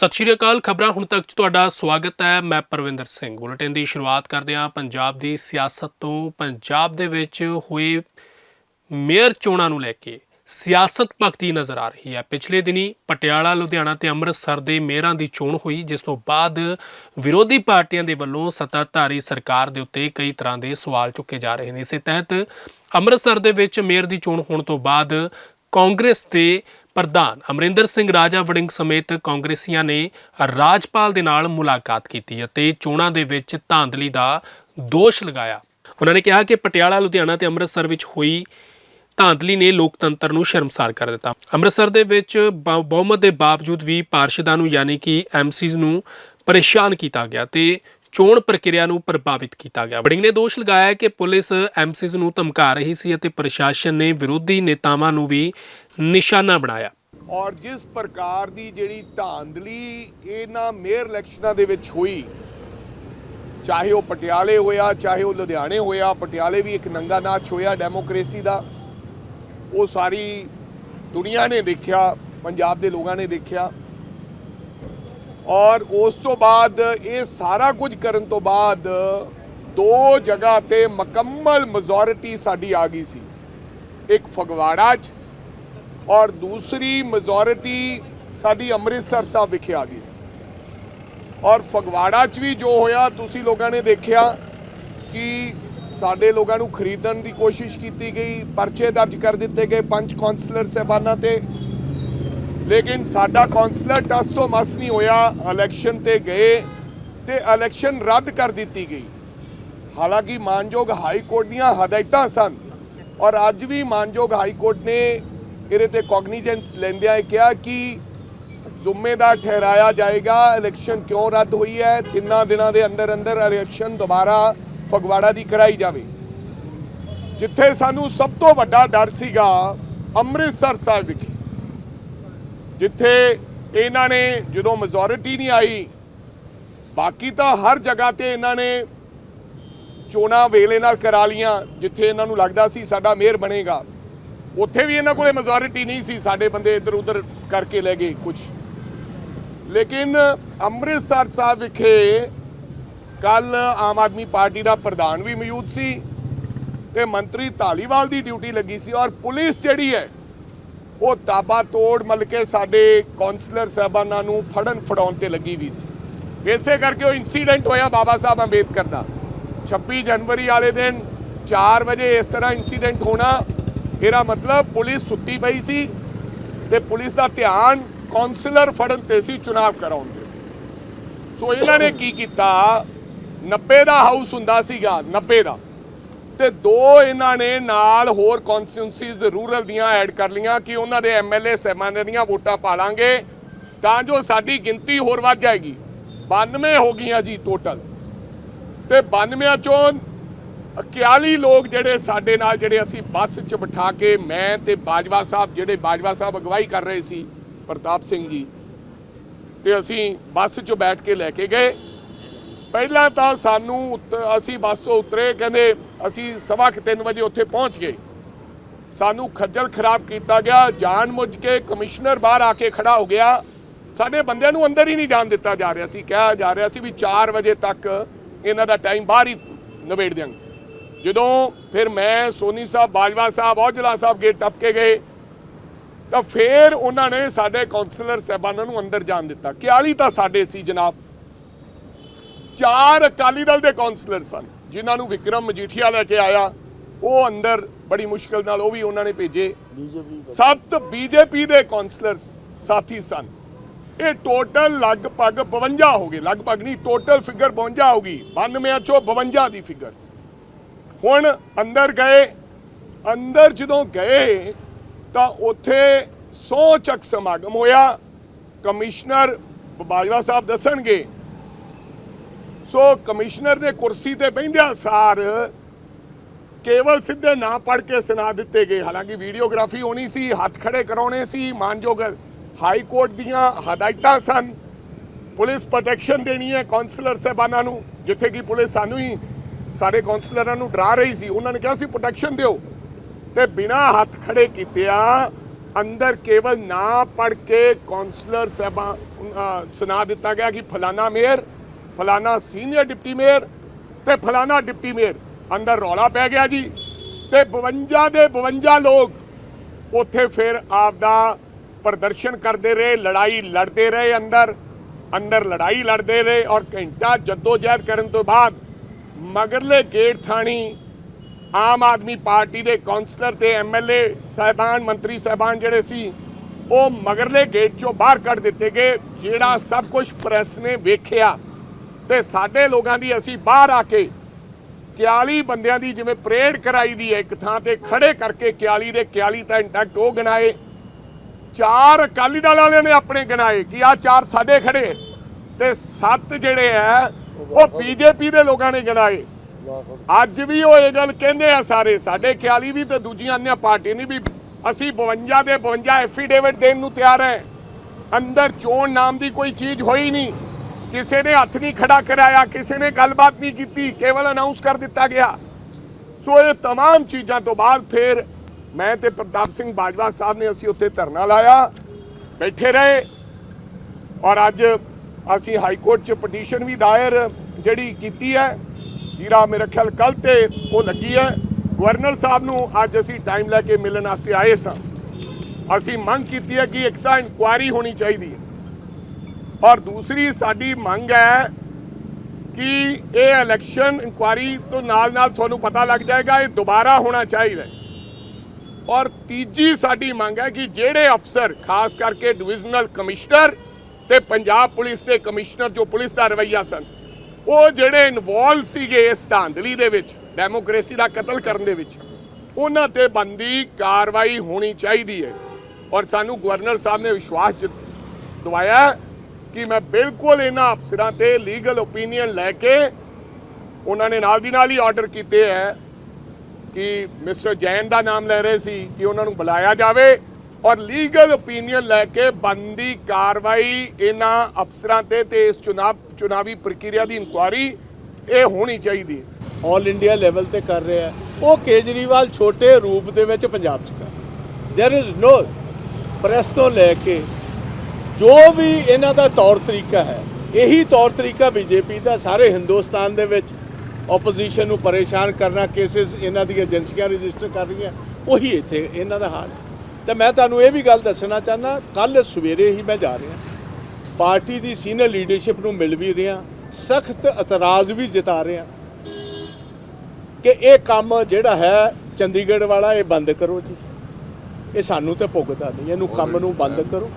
ਸਤਿ ਸ਼੍ਰੀ ਅਕਾਲ, ਖਬਰਾਂ ਹੁਣ ਤੱਕ ਤੁਹਾਡਾ ਸਵਾਗਤ ਹੈ। ਮੈਂ ਪਰਵਿੰਦਰ ਸਿੰਘ। ਬੁਲੇਟਿਨ ਦੀ ਸ਼ੁਰੂਆਤ ਕਰਦੇ ਹਾਂ। ਪੰਜਾਬ ਦੀ ਸਿਆਸਤ ਤੋਂ ਪੰਜਾਬ ਦੇ ਵਿੱਚ ਹੋਏ ਮੇਅਰ ਚੋਣਾਂ ਨੂੰ ਲੈ ਕੇ ਸਿਆਸਤ ਭਗਤੀ ਨਜ਼ਰ ਆ ਰਹੀ ਹੈ। ਪਿਛਲੇ ਦਿਨੀ ਪਟਿਆਲਾ, ਲੁਧਿਆਣਾ ਤੇ ਅੰਮ੍ਰਿਤਸਰ ਦੇ ਮੇਅਰਾਂ ਦੀ ਚੋਣ ਹੋਈ, ਜਿਸ ਤੋਂ ਬਾਅਦ ਵਿਰੋਧੀ ਪਾਰਟੀਆਂ ਦੇ ਵੱਲੋਂ ਸੱਤਾਧਾਰੀ ਸਰਕਾਰ ਦੇ ਉੱਤੇ ਕਈ ਤਰ੍ਹਾਂ ਦੇ ਸਵਾਲ ਚੁੱਕੇ ਜਾ ਰਹੇ ਨੇ। ਇਸੇ ਤਹਿਤ ਅੰਮ੍ਰਿਤਸਰ ਦੇ ਵਿੱਚ ਮੇਅਰ ਦੀ ਚੋਣ ਹੋਣ ਤੋਂ ਬਾਅਦ ਕਾਂਗਰਸ ਦੇ ਪ੍ਰਧਾਨ ਅਮਰਿੰਦਰ ਸਿੰਘ ਰਾਜਾ ਵੜਿੰਗ ਸਮੇਤ ਕਾਂਗਰਸੀਆਂ ਨੇ ਰਾਜਪਾਲ ਦੇ ਨਾਲ ਮੁਲਾਕਾਤ ਕੀਤੀ ਅਤੇ ਚੋਣਾਂ ਦੇ ਵਿੱਚ ਧਾਂਦਲੀ ਦਾ ਦੋਸ਼ ਲਗਾਇਆ। ਉਹਨਾਂ ਨੇ ਕਿਹਾ ਕਿ ਪਟਿਆਲਾ, ਲੁਧਿਆਣਾ ਤੇ ਅੰਮ੍ਰਿਤਸਰ ਵਿੱਚ ਹੋਈ ਧਾਂਦਲੀ ਨੇ ਲੋਕਤੰਤਰ ਨੂੰ ਸ਼ਰਮਸਾਰ ਕਰ ਦਿੱਤਾ। ਅੰਮ੍ਰਿਤਸਰ ਦੇ ਵਿੱਚ ਬਹੁਮਤ ਦੇ ਬਾਵਜੂਦ ਵੀ ਪਾਰਸ਼ਦਾਂ ਨੂੰ ਯਾਨੀ ਕਿ ਐਮਸੀਜ਼ ਨੂੰ ਪਰੇਸ਼ਾਨ ਕੀਤਾ ਗਿਆ ਤੇ ਚੋਣ ਪ੍ਰਕਿਰਿਆ ਨੂੰ ਪ੍ਰਭਾਵਿਤ ਕੀਤਾ ਗਿਆ। ਬੜਿੰਗ ਨੇ ਦੋਸ਼ ਲਗਾਇਆ ਕਿ ਪੁਲਿਸ ਐਮਸੀਜ਼ ਨੂੰ ਧਮਕਾ ਰਹੀ ਸੀ ਅਤੇ ਪ੍ਰਸ਼ਾਸਨ ਨੇ ਵਿਰੋਧੀ ਨੇਤਾਵਾਂ ਨੂੰ ਵੀ ਨਿਸ਼ਾਨਾ ਬਣਾਇਆ। ਔਰ ਜਿਸ ਪ੍ਰਕਾਰ ਦੀ ਜਿਹੜੀ ਧਾਂਦਲੀ ਇਹਨਾਂ ਮੇਅਰ ਇਲੈਕਸ਼ਨਾਂ ਦੇ ਵਿੱਚ ਹੋਈ, ਚਾਹੇ ਉਹ ਪਟਿਆਲੇ ਹੋਇਆ, ਚਾਹੇ ਉਹ ਲੁਧਿਆਣੇ ਹੋਇਆ, ਪਟਿਆਲੇ ਵੀ ਇੱਕ ਨੰਗਾ ਨਾਚ ਹੋਇਆ ਡੈਮੋਕ੍ਰੇਸੀ ਦਾ। ਉਹ ਸਾਰੀ ਦੁਨੀਆ ਨੇ ਦੇਖਿਆ, ਪੰਜਾਬ ਦੇ ਲੋਕਾਂ ਨੇ ਦੇਖਿਆ। ਔਰ ਉਸ ਤੋਂ ਬਾਅਦ ਇਹ ਸਾਰਾ ਕੁਝ ਕਰਨ ਤੋਂ ਬਾਅਦ ਦੋ ਜਗ੍ਹਾ ਤੇ ਮੁਕੰਮਲ ਮੈਜੋਰਿਟੀ ਸਾਡੀ ਆ ਗਈ ਸੀ। ਇੱਕ ਫਗਵਾੜਾ 'ਚ ਔਰ ਦੂਸਰੀ ਮੈਜੋਰਿਟੀ ਸਾਡੀ ਅੰਮ੍ਰਿਤਸਰ ਸਾਹਿਬ ਵਿਖੇ ਆ ਗਈ ਸੀ। ਔਰ ਫਗਵਾੜਾ 'ਚ ਵੀ ਜੋ ਹੋਇਆ, ਤੁਸੀਂ ਲੋਕਾਂ ਨੇ ਦੇਖਿਆ ਕਿ ਸਾਡੇ ਲੋਕਾਂ ਨੂੰ ਖਰੀਦਣ ਦੀ ਕੋਸ਼ਿਸ਼ ਕੀਤੀ ਗਈ, ਪਰਚੇ ਦਰਜ ਕਰ ਦਿੱਤੇ ਗਏ ਪੰਜ ਕਾਉਂਸਲਰ ਸਹਿਬਾਨਾਂ ਤੇ। ਲੇਕਿਨ ਸਾਡਾ ਕਾਉਂਸਲਰ ਟਸ ਤੋਂ ਮਸ ਨਹੀਂ ਹੋਇਆ, ਇਲੈਕਸ਼ਨ ਤੇ ਗਏ ਤੇ ਇਲੈਕਸ਼ਨ ਰੱਦ ਕਰ ਦਿੱਤੀ ਗਈ। ਹਾਲਾਂਕਿ ਮਾਨਯੋਗ ਹਾਈ ਕੋਰਟ ਦੀਆਂ ਹਦਾਇਤਾਂ ਸਨ ਔਰ ਅੱਜ ਵੀ ਮਾਨਯੋਗ ਹਾਈ ਕੋਰਟ ਨੇ ਇਹਦੇ ਤੇ ਕੌਗਨੀਜੈਂਸ ਲੈਂਦਿਆਂ ਇਹ ਕਿਹਾ ਕਿ ਜ਼ਿੰਮੇਦਾਰ ਠਹਿਰਾਇਆ ਜਾਏਗਾ, ਇਲੈਕਸ਼ਨ ਕਿਉਂ ਰੱਦ ਹੋਈ ਹੈ, ਤਿੰਨਾਂ ਦਿਨਾਂ ਦੇ ਅੰਦਰ ਅੰਦਰ ਇਲੈਕਸ਼ਨ ਦੁਬਾਰਾ ਫਗਵਾੜਾ ਦੀ ਕਰਾਈ ਜਾਵੇ। ਜਿੱਥੇ ਸਾਨੂੰ ਸਭ ਤੋਂ ਵੱਡਾ ਡਰ ਸੀਗਾ, ਅੰਮ੍ਰਿਤਸਰ ਸਾਹਿਬ ਵਿਖੇ। ਜਿੱਥੇ ਇਹਨਾਂ ਨੇ ਜਦੋਂ ਮੈਜੋਰਿਟੀ ਨਹੀਂ ਆਈ, ਬਾਕੀ ਤਾਂ ਹਰ ਜਗ੍ਹਾ ਤੇ ਇਹਨਾਂ ਨੇ ਚੋਣਾਂ ਵੇਲੇ ਨਾਲ ਕਰਾ ਲੀਆਂ ਜਿੱਥੇ ਇਹਨਾਂ ਨੂੰ ਲੱਗਦਾ ਸੀ ਸਾਡਾ ਮੇਅਰ ਬਣੇਗਾ। ਉੱਥੇ ਵੀ ਇਹਨਾਂ ਕੋਲੇ ਮੈਜੋਰਿਟੀ ਨਹੀਂ ਸੀ, ਸਾਡੇ ਬੰਦੇ ਇੱਧਰ ਉੱਧਰ ਕਰਕੇ ਲੈ ਗਏ ਕੁਝ ਲੇਕਿਨ ਅੰਮ੍ਰਿਤਸਰ ਸਾਹਿਬ ਵਿਖੇ ਕੱਲ ਆਮ ਆਦਮੀ ਪਾਰਟੀ ਦਾ ਪ੍ਰਧਾਨ ਵੀ ਮੌਜੂਦ ਸੀ ਤੇ ਮੰਤਰੀ ਧਾਲੀਵਾਲ ਦੀ ਡਿਊਟੀ ਲੱਗੀ ਸੀ ਔਰ ਪੁਲਿਸ ਜਿਹੜੀ ਹੈ ਉਹ ਤਾਬਾ ਤੋੜ ਮਲ ਕੇ ਸਾਡੇ ਕਾਉਂਸਲਰ ਸਾਹਿਬਾਨਾਂ ਨੂੰ ਫੜਨ ਫੜਾਉਣ ਤੇ ਲੱਗੀ ਵੀ ਸੀ। ਇਸੇ ਕਰਕੇ ਉਹ ਇਨਸੀਡੈਂਟ ਹੋਇਆ ਬਾਬਾ ਸਾਹਿਬ ਅੰਬੇਦਕਰ ਦਾ। 26 ਜਨਵਰੀ ਵਾਲੇ ਦਿਨ 4 ਵਜੇ ਇਸ ਤਰ੍ਹਾਂ ਇਨਸੀਡੈਂਟ ਹੋਣਾ, ਇਹਦਾ ਮਤਲਬ ਪੁਲਿਸ ਸੁੱਤੀ ਪਈ ਸੀ ਤੇ ਪੁਲਿਸ ਦਾ ਧਿਆਨ ਕਾਉਂਸਲਰ ਫੜਨ ਤੇ ਸੀ, ਚੁਣਾਵ ਕਰਾਉਣ ਤੇ ਸੀ। ਸੋ ਇਹਨਾਂ ਨੇ ਕੀ ਕੀਤਾ? 90 ਦਾ ਹਾਊਸ ਹੁੰਦਾ ਸੀਗਾ 90 ਦਾ। ਤੇ ਦੋ ਇਹਨਾਂ ਨੇ ਨਾਲ ਹੋਰ ਕਨਸਟੀਟਿਊਂਸੀਜ਼ ਰੂਰਲ ਦੀਆਂ ਐਡ ਕਰ ਲੀਆਂ ਕਿ ਉਹਨਾਂ ਦੇ ਐਮਐਲਏ ਸਹਿਬਾਨਾਂ ਦੀਆਂ ਵੋਟਾਂ ਪਾ ਲਾਂਗੇ। ਤਾਂ ਜੋ ਸਾਡੀ ਗਿਣਤੀ ਹੋਰ ਵੱਧ ਜਾਏਗੀ। 92 ਹੋ ਗਈਆਂ ਜੀ ਟੋਟਲ ਤੇ 92 ਚੋਂ 41 ਲੋਕ ਜਿਹੜੇ ਸਾਡੇ ਨਾਲ ਜਿਹੜੇ ਅਸੀਂ ਬੱਸ 'ਚ ਬਿਠਾ ਕੇ ਮੈਂ ਤੇ ਬਾਜਵਾ ਸਾਹਿਬ, ਜਿਹੜੇ ਬਾਜਵਾ ਸਾਹਿਬ ਅਗਵਾਈ ਕਰ ਰਹੇ ਸੀ, ਪ੍ਰਤਾਪ ਸਿੰਘ ਜੀ, ਤੇ ਅਸੀਂ ਬੱਸ 'ਚ ਬੈਠ ਕੇ ਲੈ ਕੇ ਗਏ। ਪਹਿਲਾਂ ਤਾਂ ਸਾਨੂੰ ਉੱਤ- ਅਸੀਂ ਬੱਸ ਤੋਂ ਉਤਰੇ, ਕਹਿੰਦੇ ਅਸੀਂ ਸਵਾ ਕੁ ਤਿੰਨ ਵਜੇ ਉੱਥੇ ਪਹੁੰਚ ਗਏ। ਸਾਨੂੰ ਖੱਜਲ ਖਰਾਬ ਕੀਤਾ ਗਿਆ, ਜਾਣ ਮੁੱਝ ਕੇ ਕਮਿਸ਼ਨਰ ਬਾਹਰ ਆ ਕੇ ਖੜਾ ਹੋ ਗਿਆ। ਸਾਡੇ ਬੰਦਿਆਂ ਨੂੰ ਅੰਦਰ ਹੀ ਨਹੀਂ ਜਾਣ ਦਿੱਤਾ ਜਾ ਰਿਹਾ ਸੀ। ਕਿਹਾ ਜਾ ਰਿਹਾ ਸੀ ਵੀ 4 ਵਜੇ ਤੱਕ ਇਹਨਾਂ ਦਾ ਟਾਈਮ ਬਾਹਰ ਹੀ ਨਿਬੇੜ ਦਿਆਂਗੇ ਜਦੋਂ ਫਿਰ ਮੈਂ, ਸੋਨੀ ਸਾਹਿਬ, ਬਾਜਵਾ ਸਾਹਿਬ, ਔਜਲਾ ਸਾਹਿਬ ਗੇਟ ਟੱਪ ਕੇ ਗਏ, ਤਾਂ ਫਿਰ ਉਹਨਾਂ ਨੇ ਸਾਡੇ ਕਾਉਂਸਲਰ ਸਾਹਿਬਾਨਾਂ ਨੂੰ ਅੰਦਰ ਜਾਣ ਦਿੱਤਾ। 41 ਤਾਂ ਸਾਡੇ ਸੀ ਜਨਾਬ। ਚਾਰ ਅਕਾਲੀ ਦਲ ਦੇ ਕਾਉਂਸਲਰ ਸਨ। ਜਿਨ੍ਹਾਂ ਨੂੰ ਵਿਕਰਮ ਮਜੀਠੀਆ ਲੈ ਕੇ ਆਇਆ ਉਹ ਅੰਦਰ ਬੜੀ ਮੁਸ਼ਕਲ ਨਾਲ ਉਹ ਵੀ ਉਹਨਾਂ ਨੇ ਭੇਜੇ। ਸੱਤ ਬੀਜੇਪੀ ਦੇ ਕਾਉਂਸਲਰਸ ਸਾਥੀ ਸਨ। ਇਹ ਟੋਟਲ ਲਗਭਗ 52 ਹੋ ਗਏ। ਲਗਭਗ ਨਹੀਂ ਟੋਟਲ ਫਿਗਰ 52 ਹੋ ਗਈ। 92 ਚੋਂ 52 ਦੀ ਫਿਗਰ ਹੁਣ ਅੰਦਰ ਗਏ। ਅੰਦਰ ਜਦੋਂ ਗਏ ਤਾਂ ਉੱਥੇ ਸੌ ਚੱਕ ਸਮਾਗਮ ਹੋਇਆ। ਕਮਿਸ਼ਨਰ ਬਾਜਵਾ ਸਾਹਿਬ ਦੱਸਣਗੇ ਸੋ ਕਮਿਸ਼ਨਰ ਦੇ ਕੁਰਸੀ ਤੇ ਬੈਠਿਆ ਸਾਰ ਕੇਵਲ ਸਿੱਧੇ ਨਾਂ ਪੜ ਕੇ ਸੁਣਾ ਦਿੱਤੇ ਗਏ। ਹਾਲਾਂਕਿ ਵੀਡੀਓਗ੍ਰਾਫੀ ਹੋਣੀ ਸੀ, ਹੱਥ ਖੜੇ ਕਰਾਉਣੇ ਸੀ, ਮਾਨਯੋਗ ਹਾਈ ਕੋਰਟ ਦੀਆਂ ਹਦਾਇਤਾਂ ਸਨ। ਪੁਲਿਸ ਪ੍ਰੋਟੈਕਸ਼ਨ ਦੇਣੀ ਹੈ ਕਾਉਂਸਲਰ ਸਾਹਿਬਾਨਾਂ ਨੂੰ, ਜਿੱਥੇ ਕਿ ਪੁਲਿਸ ਸਾਨੂੰ ਹੀ ਸਾਡੇ ਕਾਉਂਸਲਰਾਂ ਨੂੰ ਡਰਾ ਰਹੀ ਸੀ। ਉਹਨਾਂ ਨੇ ਕਿਹਾ ਸੀ, ਪ੍ਰੋਟੈਕਸ਼ਨ ਦਿਓ। ਤੇ ਬਿਨਾ ਹੱਥ ਖੜੇ ਕੀਤਿਆਂ ਅੰਦਰ ਕੇਵਲ ਨਾ ਪੜ ਕੇ ਕਾਉਂਸਲਰ ਸਾਹਿਬਾਂ ਸੁਣਾ ਦਿੱਤਾ ਗਿਆ ਕਿ ਫਲਾਣਾ ਮੇਅਰ ਫਲਾਣਾ ਸੀਨੀਅਰ ਡਿਪਟੀ ਮੇਅਰ ਤੇ ਫਲਾਣਾ ਡਿਪਟੀ ਮੇਅਰ ਅੰਦਰ ਰੌਲਾ ਪੈ ਗਿਆ ਜੀ। ਤੇ 52 ਦੇ 52 ਲੋਕ ਉੱਥੇ ਫਿਰ ਆਪਦਾ ਪ੍ਰਦਰਸ਼ਨ ਕਰਦੇ ਰਹੇ, ਲੜਾਈ ਲੜਦੇ ਰਹੇ ਅੰਦਰ ਅੰਦਰ ਲੜਾਈ ਲੜਦੇ ਰਹੇ ਔਰ ਘੰਟਾ ਜਦੋਜਹਿਦ ਕਰਨ ਤੋਂ ਬਾਅਦ ਮਗਰਲੇ ਗੇਟ ਥਾਣੀ ਆਮ ਆਦਮੀ ਪਾਰਟੀ ਦੇ ਕਾਉਂਸਲਰ ਤੇ ਐਮਐਲਏ ਸਾਹਿਬਾਨ, ਮੰਤਰੀ ਸਾਹਿਬਾਨ ਜਿਹੜੇ ਸੀ, ਉਹ ਮਗਰਲੇ ਗੇਟ ਚੋਂ ਬਾਹਰ ਕੱਢ ਦਿੱਤੇ ਗਏ, ਜਿਹੜਾ ਸਭ ਕੁਝ ਪ੍ਰੈਸ ਨੇ ਵੇਖਿਆ। ਤੇ ਸਾਡੇ ਲੋਕਾਂ ਦੀ ਅਸੀਂ ਬਾਹਰ ਆ ਕੇ 41 ਬੰਦਿਆਂ ਦੀ ਜਿਵੇਂ ਪ੍ਰੇਡ ਕਰਾਈ ਦੀ ਹੈ, ਇੱਕ ਥਾਂ ਤੇ ਖੜੇ ਕਰਕੇ 41 ਦੇ 41 ਤਾਂ ਇੰਟੈਕਟ ਉਹ ਗਣਾਏ। ਚਾਰ ਅਕਾਲੀ ਦਲ ਵਾਲਿਆਂ ਨੇ ਆਪਣੇ ਗਣਾਏ ਕਿ ਆ ਚਾਰ ਸਾਡੇ ਖੜੇ ਤੇ ਸੱਤ ਜਿਹੜੇ ਆ ਉਹ ਬੀਜੇਪੀ ਦੇ ਲੋਕਾਂ ਨੇ ਗਣਾਏ। ਅੱਜ ਵੀ ਉਹ ਇਹ ਗੱਲ ਕਹਿੰਦੇ ਆ ਸਾਰੇ, ਸਾਡੇ ਖਿਆਲੀ ਵੀ ਤੇ ਦੂਜੀਆਂ ਅੰਨਿਆ ਪਾਰਟੀ ਨਹੀਂ ਵੀ ਅਸੀਂ 52 ਦੇ 52 ਐਫੀਡੇਵਿਟ ਦੇਣ ਨੂੰ ਤਿਆਰ ਹੈ। ਅੰਦਰ ਚੋਣ ਨਾਮ ਦੀ ਕੋਈ ਚੀਜ਼ ਹੋਈ ਨਹੀਂ। ਕਿਸੇ ਨੇ ਹੱਥ ਨਹੀਂ ਖੜਾ ਕਰਾਇਆ ਕਿਸੇ ਨੇ ਗੱਲਬਾਤ ਨਹੀਂ ਕੀਤੀ ਕੇਵਲ ਅਨਾਉਂਸ ਕਰ ਦਿੱਤਾ ਗਿਆ ਸੋ ਇਹ तमाम ਚੀਜ਼ਾਂ ਤੋਂ ਬਾਅਦ ਫਿਰ ਮੈਂ ਤੇ ਪ੍ਰਤਾਪ ਸਿੰਘ ਬਾਜਵਾ ਸਾਹਿਬ ਨੇ ਅਸੀਂ ਉੱਥੇ ਧਰਨਾ ਲਾਇਆ ਬੈਠੇ ਰਹੇ ਔਰ ਅੱਜ ਅਸੀਂ ਹਾਈ ਕੋਰਟ 'ਚ ਪਟੀਸ਼ਨ ਵੀ ਦਾਇਰ ਜਿਹੜੀ ਕੀਤੀ ਹੈ ਜਿਹੜਾ ਮੇਰੇ ਖਿਆਲ ਕੱਲ ਤੇ ਉਹ ਲੱਗੀ ਹੈ ਗਵਰਨਰ ਸਾਹਿਬ ਨੂੰ ਅੱਜ ਅਸੀਂ ਟਾਈਮ ਲੈ ਕੇ ਮਿਲਣ ਵਾਸਤੇ ਆਏ ਸਾਂ ਅਸੀਂ ਮੰਗ ਕੀਤੀ ਹੈ ਕਿ ਇੱਕ ਤਾਂ ਇਨਕੁਆਇਰੀ ਹੋਣੀ ਚਾਹੀਦੀ ਹੈ ਔਰ ਦੂਸਰੀ ਸਾਡੀ ਮੰਗ ਹੈ ਕਿ ਇਹ ਇਲੈਕਸ਼ਨ ਇਨਕੁਆਇਰੀ ਤੋਂ ਨਾਲ ਨਾਲ ਤੁਹਾਨੂੰ ਪਤਾ ਲੱਗ ਜਾਏਗਾ, ਇਹ ਦੁਬਾਰਾ ਹੋਣਾ ਚਾਹੀਦਾ ਔਰ ਤੀਜੀ ਸਾਡੀ ਮੰਗ ਹੈ ਕਿ ਜਿਹੜੇ ਅਫਸਰ, ਖਾਸ ਕਰਕੇ ਡਿਵੀਜ਼ਨਲ ਕਮਿਸ਼ਨਰ ਤੇ ਪੰਜਾਬ ਪੁਲਿਸ ਦੇ ਕਮਿਸ਼ਨਰ ਜੋ ਪੁਲਿਸ ਦਾ ਰਵਈਆ ਸਨ, ਉਹ ਜਿਹੜੇ ਇਨਵੋਲਵ ਸੀਗੇ ਇਸ ਧਾਂਦਲੀ ਦੇ ਵਿੱਚ ਡੈਮੋਕ੍ਰੇਸੀ ਦਾ ਕਤਲ ਕਰਨ ਦੇ ਵਿੱਚ, ਉਹਨਾਂ ਤੇ ਬੰਦੀ ਕਾਰਵਾਈ ਹੋਣੀ ਚਾਹੀਦੀ ਹੈ। ਔਰ ਸਾਨੂੰ ਗਵਰਨਰ ਸਾਹਿਬ ਨੇ ਵਿਸ਼ਵਾਸ ਜਿ- ਕਿ ਮੈਂ ਬਿਲਕੁਲ ਇਹਨਾਂ ਅਫਸਰਾਂ ਤੇ ਲੀਗਲ ਓਪੀਨੀਅਨ ਲੈ ਕੇ ਉਹਨਾਂ ਨੇ ਨਾਲ ਦੀ ਨਾਲ ਹੀ ਆਰਡਰ ਕੀਤੇ ਹੈ ਕਿ ਮਿਸਟਰ ਜੈਨ ਦਾ ਨਾਮ ਲੈ ਰਹੇ ਸੀ ਕਿ ਉਹਨਾਂ ਨੂੰ ਬੁਲਾਇਆ ਜਾਵੇ ਔਰ ਲੀਗਲ ਓਪੀਨੀਅਨ ਲੈ ਕੇ ਬੰਦੀ ਕਾਰਵਾਈ ਇਹਨਾਂ ਅਫਸਰਾਂ ਤੇ ਤੇ ਇਸ ਚੁਣਾਵ ਚੁਣਾਵੀ ਪ੍ਰਕਿਰਿਆ ਦੀ ਇਨਕੁਆਰੀ ਇਹ ਹੋਣੀ ਚਾਹੀਦੀ ਹੈ ਆਲ ਇੰਡੀਆ ਲੈਵਲ ਤੇ ਕਰ ਰਿਹਾ ਹੈ ਉਹ ਕੇਜਰੀਵਾਲ ਛੋਟੇ ਰੂਪ ਦੇ ਵਿੱਚ ਪੰਜਾਬ 'ਚ ਕਰ देयर इज नो ਪ੍ਰੈਸ ਤੋਂ ਲੈ ਕੇ ਜੋ ਵੀ ਇਹਨਾਂ ਦਾ ਤੌਰ ਤਰੀਕਾ ਹੈ ਇਹੀ ਤੌਰ ਤਰੀਕਾ ਬੀਜੇਪੀ ਦਾ ਸਾਰੇ ਹਿੰਦੁਸਤਾਨ ਦੇ ਵਿੱਚ ਆਪੋਜੀਸ਼ਨ ਨੂੰ ਪਰੇਸ਼ਾਨ ਕਰਨਾ ਕੇਸਿਸ ਇਹਨਾਂ ਦੀਆਂ ਏਜੰਸੀਆਂ ਰਜਿਸਟਰ ਕਰ ਰਹੀਆਂ ਉਹੀ ਇੱਥੇ ਇਹਨਾਂ ਦਾ ਹਾਲ। ਤੇ ਮੈਂ ਤੁਹਾਨੂੰ ਇਹ ਵੀ ਗੱਲ ਦੱਸਣਾ ਚਾਹਨਾ ਕੱਲ ਸਵੇਰੇ ਹੀ ਮੈਂ ਜਾ ਰਿਹਾ। ਪਾਰਟੀ ਦੀ ਸੀਨੀਅਰ ਲੀਡਰਸ਼ਿਪ ਨੂੰ ਮਿਲ ਵੀ ਰਿਹਾ ਸਖਤ ਇਤਰਾਜ਼ ਵੀ ਜਤਾ ਰਿਹਾ। ਕਿ ਇਹ ਕੰਮ ਜਿਹੜਾ ਹੈ ਚੰਡੀਗੜ੍ਹ ਵਾਲਾ ਇਹ ਬੰਦ ਕਰੋ ਜੀ। ਇਹ ਸਾਨੂੰ ਤੇ ਭੁਗਤਾ ਨਹੀਂ ਇਹਨੂੰ ਕੰਮ ਨੂੰ ਬੰਦ ਕਰੋ।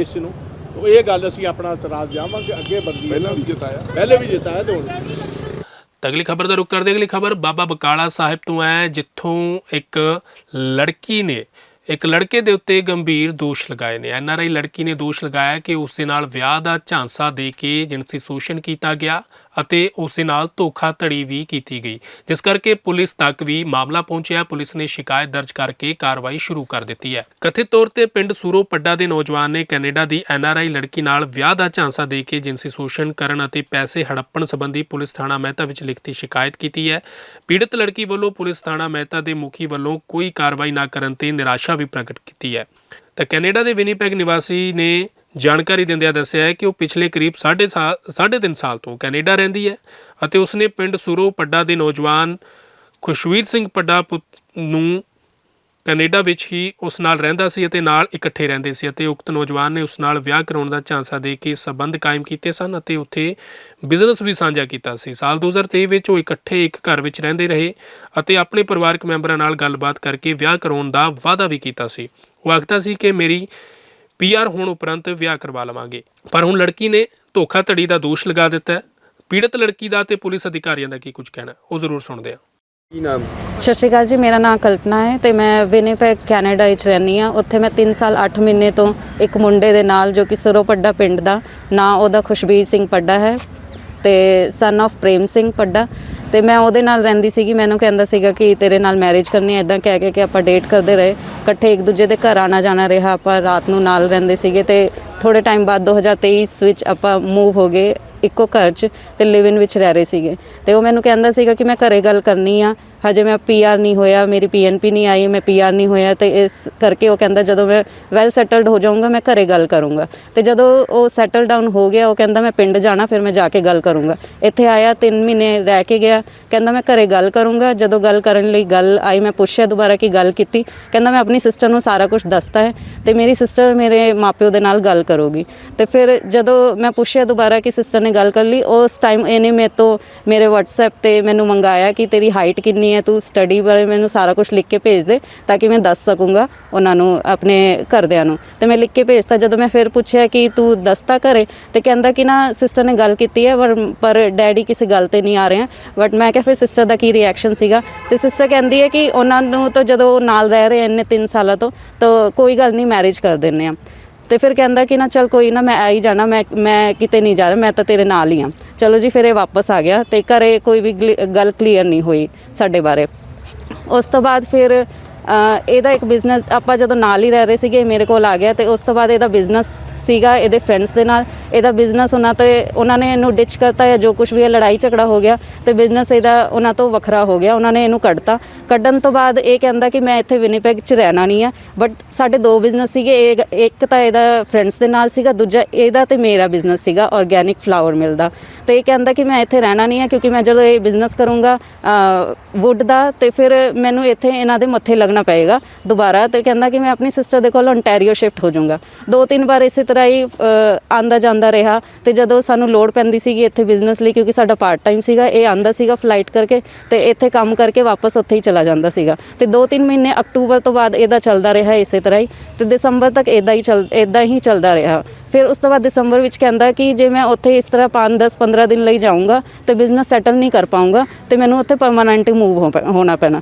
ਇਸ ਨੂੰ ਤੋ ਇਹ ਗੱਲ ਅਸੀਂ ਆਪਣਾ ਇਤਰਾਜ਼ ਜਾਵਾਂਗੇ ਅੱਗੇ ਵਰਜੀ ਪਹਿਲਾਂ ਵੀ ਜਿਤਾਇਆ। ਪਹਿਲੇ ਵੀ ਜਿਤਾਇਆ ਤੇ ਅਗਲੀ ਖਬਰ ਦਾ ਰੁਕ ਕਰਦੇ। ਅਗਲੀ ਖਬਰ ਬਾਬਾ ਬਕਾਲਾ ਸਾਹਿਬ ਤੋਂ ਹੈ ਜਿੱਥੋਂ ਇੱਕ ਲੜਕੀ ਨੇ ਇੱਕ ਲੜਕੇ ਦੇ ਉੱਤੇ ਗੰਭੀਰ ਦੋਸ਼ ਲਗਾਏ ਨੇ। ਐਨਆਰਆਈ ਲੜਕੀ ਨੇ ਦੋਸ਼ ਲਗਾਇਆ ਕਿ ਉਸ ਦੇ ਨਾਲ ਵਿਆਹ ਦਾ ਝਾਂਸਾ ਦੇ ਕੇ ਜਿਨਸੀ ਸ਼ੋਸ਼ਣ ਕੀਤਾ ਗਿਆ। ਅਤੇ ਉਸ ਦੇ ਨਾਲ ਧੋਖਾਧੜੀ ਵੀ ਕੀਤੀ ਗਈ। ਜਿਸ ਕਰਕੇ ਪੁਲਿਸ ਤੱਕ ਵੀ ਮਾਮਲਾ ਪਹੁੰਚਿਆ, ਪੁਲਿਸ ਨੇ ਸ਼ਿਕਾਇਤ ਦਰਜ ਕਰਕੇ ਕਾਰਵਾਈ ਸ਼ੁਰੂ ਕਰ ਦਿੱਤੀ ਹੈ। ਕਥਿਤ ਤੌਰ ਤੇ ਪਿੰਡ ਸੂਰੋ ਪੱਡਾ ਦੇ ਨੌਜਵਾਨ ਨੇ ਕੈਨੇਡਾ ਦੀ ਐਨਆਰਆਈ ਲੜਕੀ ਨਾਲ ਵਿਆਹ ਦਾ ਝਾਂਸਾ ਦੇ ਕੇ ਜਿਨਸੀ ਸ਼ੋਸ਼ਣ ਕਰਨ ਅਤੇ ਪੈਸੇ ਹੜੱਪਣ ਸੰਬੰਧੀ ਪੁਲਿਸ ਥਾਣਾ ਮਹਿਤਾ ਵਿੱਚ ਲਿਖਤੀ ਸ਼ਿਕਾਇਤ ਕੀਤੀ ਹੈ। ਪੀੜਤ ਲੜਕੀ ਵੱਲੋਂ ਪੁਲਿਸ ਥਾਣਾ ਮਹਿਤਾ ਦੇ ਮੁਖੀ ਵੱਲੋਂ ਕੋਈ ਕਾਰਵਾਈ ਨਾ ਕਰਨ ਤੇ ਨਿਰਾਸ਼ਾ ਵੀ ਪ੍ਰਗਟ ਕੀਤੀ ਹੈ। ਤਾਂ ਕੈਨੇਡਾ ਦੇ ਵਿਨੀਪੈਗ ਨਿਵਾਸੀ ਨੇ ਜਾਣਕਾਰੀ ਦਿੰਦਿਆਂ ਦੱਸਿਆ ਹੈ ਕਿ ਉਹ ਪਿਛਲੇ ਕਰੀਬ 3.5 ਤਿੰਨ ਸਾਲ ਤੋਂ ਕੈਨੇਡਾ ਰਹਿੰਦੀ ਹੈ ਅਤੇ ਉਸਨੇ ਪਿੰਡ ਸੁਰੋ ਪੱਡਾ ਦੇ ਨੌਜਵਾਨ ਖੁਸ਼ਵੀਰ ਸਿੰਘ ਪੱਡਾ ਪੁੱਤ ਨੂੰ ਕੈਨੇਡਾ ਵਿੱਚ ਹੀ ਉਸ ਨਾਲ ਰਹਿੰਦਾ ਸੀ ਅਤੇ ਨਾਲ ਇਕੱਠੇ ਰਹਿੰਦੇ ਸੀ ਅਤੇ ਉਕਤ ਨੌਜਵਾਨ ਨੇ ਉਸ ਨਾਲ ਵਿਆਹ ਕਰਾਉਣ ਦਾ ਝਾਂਸਾ ਦੇ ਕੇ ਸਬੰਧ ਕਾਇਮ ਕੀਤੇ ਸਨ ਅਤੇ ਉੱਥੇ ਬਿਜ਼ਨਸ ਵੀ ਸਾਂਝਾ ਕੀਤਾ ਸੀ। ਸਾਲ 2023 ਵਿੱਚ ਉਹ ਇਕੱਠੇ ਇੱਕ ਘਰ ਵਿੱਚ ਰਹਿੰਦੇ ਰਹੇ ਅਤੇ ਆਪਣੇ ਪਰਿਵਾਰਕ ਮੈਂਬਰਾਂ ਨਾਲ ਗੱਲਬਾਤ ਕਰਕੇ ਵਿਆਹ ਕਰਾਉਣ ਦਾ ਵਾਅਦਾ ਵੀ ਕੀਤਾ ਸੀ। ਉਹ ਆਖਦਾ ਸੀ ਕਿ ਮੇਰੀ ਪੀਆਰ ਹੋਣ ਉਪਰੰਤ ਵਿਆਹ ਕਰਵਾ ਲਵਾਂਗੇ। ਪਰ ਹੁਣ ਲੜਕੀ ਨੇ ਧੋਖਾਧੜੀ ਦਾ ਦੋਸ਼ ਲਗਾ ਦਿੱਤਾ ਹੈ। ਪੀੜਤ ਲੜਕੀ ਦਾ ਤੇ ਪੁਲਿਸ ਅਧਿਕਾਰੀਆਂ ਦਾ ਕੀ ਕੁਝ ਕਹਿਣਾ ਉਹ ਜ਼ਰੂਰ ਸੁਣਦੇ ਹਾਂ। ਕੀ ਨਾਮ? ਸਤਿ ਸ਼੍ਰੀ ਅਕਾਲ ਜੀ ਮੇਰਾ ਨਾਮ ਕਲਪਨਾ ਹੈ ਤੇ ਮੈਂ ਵਿਨੀਪੈਗ ਕੈਨੇਡਾ ਵਿੱਚ ਰਹਿੰਦੀ ਆ ਉੱਥੇ ਮੈਂ 3 ਸਾਲ 8 ਮਹੀਨੇ ਤੋਂ ਇੱਕ ਮੁੰਡੇ ਦੇ ਨਾਲ ਜੋ ਕਿ ਸਰੋ ਪੱਡਾ ਪਿੰਡ ਦਾ ਨਾਂ ਉਹਦਾ ਖੁਸ਼ਬੀਰ ਸਿੰਘ ਪੱਡਾ ਹੈ ਤੇ ਸਨ of ਪ੍ਰੇਮ ਸਿੰਘ ਪੱਡਾ ਤੇ ਮੈਂ ਉਹਦੇ ਨਾਲ ਰਹਿੰਦੀ ਸੀਗੀ, ਮੈਨੂੰ ਕਹਿੰਦਾ ਸੀਗਾ ਕਿ ਤੇਰੇ ਨਾਲ ਮੈਰਿਜ ਕਰਨੀ ਹੈ ਇਦਾਂ ਕਹਿ ਕੇ ਕਿ ਆਪਾਂ ਡੇਟ ਕਰਦੇ ਰਹੇ। ਇਕੱਠੇ ਇੱਕ ਦੂਜੇ ਦੇ ਘਰ ਆਣਾ ਜਾਣਾ ਰਿਹਾ, ਆਪਾਂ ਰਾਤ ਨੂੰ ਨਾਲ ਰਹਿੰਦੇ ਸੀਗੇ ਤੇ ਥੋੜੇ ਟਾਈਮ ਬਾਅਦ 2023 ਵਿੱਚ ਆਪਾਂ ਮੂਵ ਹੋ ਗਏ। ਇੱਕੋ ਘਰ 'ਚ ਤੇ ਲਿਵ ਇਨ ਵਿੱਚ ਰਹਿ ਰਹੇ ਸੀਗੇ। ਤੇ ਉਹ ਮੈਨੂੰ ਕਹਿੰਦਾ ਸੀਗਾ ਕਿ ਮੈਂ ਘਰੇ ਗੱਲ ਕਰਨੀ ਆ, ਹਜੇ ਮੈਂ ਪੀਆਰ ਨਹੀਂ ਹੋਇਆ, ਮੇਰੀ ਪੀਐਨਪੀ ਨਹੀਂ ਆਈ, ਮੈਂ ਪੀਆਰ ਨਹੀਂ ਹੋਇਆ ਤੇ ਇਸ ਕਰਕੇ ਉਹ ਕਹਿੰਦਾ ਜਦੋਂ ਮੈਂ ਵੈਲ ਸੈਟਲਡ ਹੋ ਜਾਊਂਗਾ, ਮੈਂ ਘਰੇ ਗੱਲ ਕਰੂੰਗਾ। ਤੇ ਜਦੋਂ ਉਹ ਸੈਟਲ ਡਾਊਨ ਹੋ ਗਿਆ, ਉਹ ਕਹਿੰਦਾ ਮੈਂ ਪਿੰਡ ਜਾਣਾ, ਫਿਰ ਮੈਂ ਜਾ ਕੇ ਗੱਲ ਕਰੂੰਗਾ। ਇੱਥੇ ਆਇਆ 3 ਮਹੀਨੇ ਰਹਿ ਕੇ ਗਿਆ, ਕਹਿੰਦਾ ਮੈਂ ਘਰੇ ਗੱਲ ਕਰੂੰਗਾ, ਜਦੋਂ ਗੱਲ ਕਰਨ ਲਈ ਗੱਲ ਆਈ, ਮੈਂ ਪੁੱਛਿਆ ਦੁਬਾਰਾ ਕਿ ਗੱਲ ਕੀਤੀ, ਕਹਿੰਦਾ ਮੈਂ ਆਪਣੀ ਸਿਸਟਰ ਨੂੰ ਸਾਰਾ ਕੁਝ ਦੱਸਤਾ ਹੈ ਤੇ ਮੇਰੀ ਸਿਸਟਰ ਮੇਰੇ ਮਾਪਿਓ ਦੇ ਨਾਲ ਗੱਲ ਕਰੂਗੀ। ਤੇ ਫਿਰ ਜਦੋਂ ਮੈਂ ਪੁੱਛਿਆ ਦੁਬਾਰਾ ਕਿ ਸਿਸਟਰ ਨੇ ਗੱਲ ਕਰ ਲਈ। ਉਸ ਟਾਈਮ ਇਹਨੇ ਮੇਰੇ ਤੋਂ ਮੇਰੇ WhatsApp ਤੇ ਮੈਨੂੰ ਮੰਗਾਇਆ ਕਿ ਤੇਰੀ ਹਾਈਟ ਕਿੰਨੀ ਹੈ, ਤੂੰ ਸਟੱਡੀ ਬਾਰੇ ਮੈਨੂੰ ਸਾਰਾ ਕੁਝ ਲਿਖ ਕੇ ਭੇਜ ਦੇ ਤਾਂ ਕਿ ਮੈਂ ਦੱਸ ਸਕੂੰਗਾ ਉਹਨਾਂ ਨੂੰ, ਆਪਣੇ ਘਰਦਿਆਂ ਨੂੰ। ਤੇ ਮੈਂ ਲਿਖ ਕੇ ਭੇਜਤਾ। ਜਦੋਂ ਮੈਂ ਫਿਰ ਪੁੱਛਿਆ ਕਿ ਤੂੰ ਦੱਸਤਾ ਘਰੇ, ਤੇ ਕਹਿੰਦਾ ਕਿ ਨਾ ਸਿਸਟਰ ਨੇ ਗੱਲ ਕੀਤੀ ਹੈ, ਪਰ ਪਰ ਡੈਡੀ ਕਿਸੇ ਗੱਲ ਤੇ ਨਹੀਂ ਆ ਰਹੇ। ਬਟ ਮੈਂ ਕਿਹਾ ਫਿਰ ਸਿਸਟਰ ਦਾ ਕੀ ਰਿਐਕਸ਼ਨ ਸੀਗਾ? ਤੇ ਸਿਸਟਰ ਕਹਿੰਦੀ ਹੈ ਕਿ ਉਹਨਾਂ ਨੂੰ ਤਾਂ ਜਦੋਂ ਨਾਲ ਰਹਿ ਰਹੇ ਇੰਨੇ 3 ਸਾਲਾਂ ਤੋਂ, ਤਾਂ ਕੋਈ ਗੱਲ ਨਹੀਂ ਮੈਰਿਜ ਕਰ ਦਿੰਨੇ ਆ। ਤੇ ਫਿਰ ਕਹਿੰਦਾ ਕਿ ਨਾ, ਚਲ ਕੋਈ ਨਾ ਮੈਂ ਆ ਹੀ ਜਾਣਾ, ਮੈਂ ਮੈਂ ਕਿਤੇ ਨਹੀਂ ਜਾ ਰਿਹਾ, ਮੈਂ ਤਾਂ ਤੇਰੇ ਨਾਲ ਹੀ ਆ। ਚਲੋ ਜੀ, ਫਿਰ ਇਹ ਵਾਪਸ ਆ ਗਿਆ ਤੇ ਘਰੇ ਕੋਈ ਵੀ ਗਲੀ- ਗੱਲ ਕਲੀਅਰ ਨਹੀਂ ਹੋਈ ਸਾਡੇ ਬਾਰੇ। ਉਸ ਤੋਂ ਬਾਅਦ ਫਿਰ ਇਹਦਾ ਇੱਕ ਬਿਜ਼ਨਸ ਆਪਾਂ ਜਦੋਂ ਨਾਲ ਹੀ ਰਹਿ ਰਹੇ ਸੀਗੇ, ਇਹ ਮੇਰੇ ਕੋਲ ਆ ਗਿਆ ਤੇ ਉਸ ਤੋਂ ਬਾਅਦ ਇਹਦਾ ਬਿਜ਼ਨਸ ਸੀਗਾ ਇਹਦੇ ਫਰੈਂਡਸ ਦੇ ਨਾਲ। ਇਹਦਾ ਬਿਜ਼ਨਸ ਉਹਨਾਂ ਤੇ, ਉਹਨਾਂ ਨੇ ਇਹਨੂੰ ਡਿਚ ਕਰਤਾ ਜਾਂ ਜੋ ਕੁਝ ਵੀ ਹੈ, ਲੜਾਈ ਝਗੜਾ ਹੋ ਗਿਆ ਤੇ ਬਿਜ਼ਨਸ ਇਹਦਾ ਉਹਨਾਂ ਤੋਂ ਵੱਖਰਾ ਹੋ ਗਿਆ, ਉਹਨਾਂ ਨੇ ਇਹਨੂੰ ਕੱਢਤਾ। ਕੱਢਣ ਤੋਂ ਬਾਅਦ ਇਹ ਕਹਿੰਦਾ ਕਿ ਮੈਂ ਇੱਥੇ ਵਿਨੀਪੈਗ 'ਚ ਰਹਿਣਾ ਨਹੀਂ ਹੈ ਬਟ ਸਾਡੇ ਦੋ ਬਿਜ਼ਨਸ ਸੀਗੇ, ਇਹ- ਇੱਕ ਤਾਂ ਇਹਦਾ ਫਰੈਂਡਸ ਦੇ ਨਾਲ ਸੀਗਾ, ਦੂਜਾ ਇਹਦਾ ਤੇ ਮੇਰਾ ਬਿਜ਼ਨਸ ਸੀਗਾ ਆਰਗੈਨਿਕ ਫਲਾਵਰ ਮਿਲ ਦਾ। ਤੇ ਇਹ ਕਹਿੰਦਾ ਕਿ ਮੈਂ ਇੱਥੇ ਰਹਿਣਾ ਨਹੀਂ ਹੈ ਕਿਉਂਕਿ ਮੈਂ ਜਦੋਂ ਇਹ ਬਿਜ਼ਨਸ ਕਰੂੰਗਾ ਵੁੱਡ ਦਾ, ਤੇ ਫਿਰ ਮੈਨੂੰ ਇੱਥੇ ਇਹਨਾਂ ਦੇ ਮੱਥੇ ਲੱਗਣਾ ਪਏਗਾ ਦੁਬਾਰਾ ਤੇ ਕਹਿੰਦਾ ਕਿ ਮੈਂ ਆਪਣੀ ਸਿਸਟਰ ਦੇ ਕੋਲ ontario ਸ਼ਿਫਟ ਹੋ ਜਾਊਂਗਾ। ਦੋ ਤਿੰਨ ਵਾਰ ਇਸੇ ਤਰ੍ਹਾਂ ਹੀ ਆਂਦਾ ਜਾਂਦਾ ਰਿਹਾ ਤੇ ਜਦੋਂ ਸਾਨੂੰ ਲੋੜ ਪੈਂਦੀ ਸੀਗੀ ਇੱਥੇ ਬਿਜ਼ਨਸ ਲਈ ਕਿਉਂਕਿ ਸਾਡਾ ਪਾਰਟ ਟਾਈਮ ਸੀਗਾ, ਇਹ ਆਂਦਾ ਸੀਗਾ ਫਲਾਈਟ ਕਰਕੇ ਤੇ ਇੱਥੇ ਕੰਮ ਕਰਕੇ ਵਾਪਸ ਉੱਥੇ ਹੀ ਚਲਾ ਜਾਂਦਾ ਸੀਗਾ। ਤੇ ਦੋ ਤਿੰਨ ਮਹੀਨੇ ਅਕਤੂਬਰ ਤੋਂ ਬਾਅਦ ਇਹਦਾ ਚੱਲਦਾ ਰਿਹਾ ਇਸੇ ਤਰ੍ਹਾਂ ਹੀ ਤੇ ਦਸੰਬਰ ਤੱਕ ਇਦਾਂ ਹੀ ਚੱਲ ਇਦਾਂ ਹੀ ਚੱਲਦਾ ਰਿਹਾ। ਫਿਰ ਉਸ ਤੋਂ ਬਾਅਦ ਦਸੰਬਰ ਵਿੱਚ ਕਹਿੰਦਾ ਕਿ ਜੇ ਮੈਂ ਉੱਥੇ ਇਸ ਤਰ੍ਹਾਂ 5 10 15 ਦਿਨ ਲਈ ਜਾਊਂਗਾ ਤੇ ਬਿਜ਼ਨਸ ਸੈਟਲ ਨਹੀਂ ਕਰ ਪਾਊਂਗਾ ਤੇ ਮੈਨੂੰ ਉੱਥੇ ਪਰਮਾਨੈਂਟ ਮੂਵ ਹੋਣਾ ਪੈਣਾ।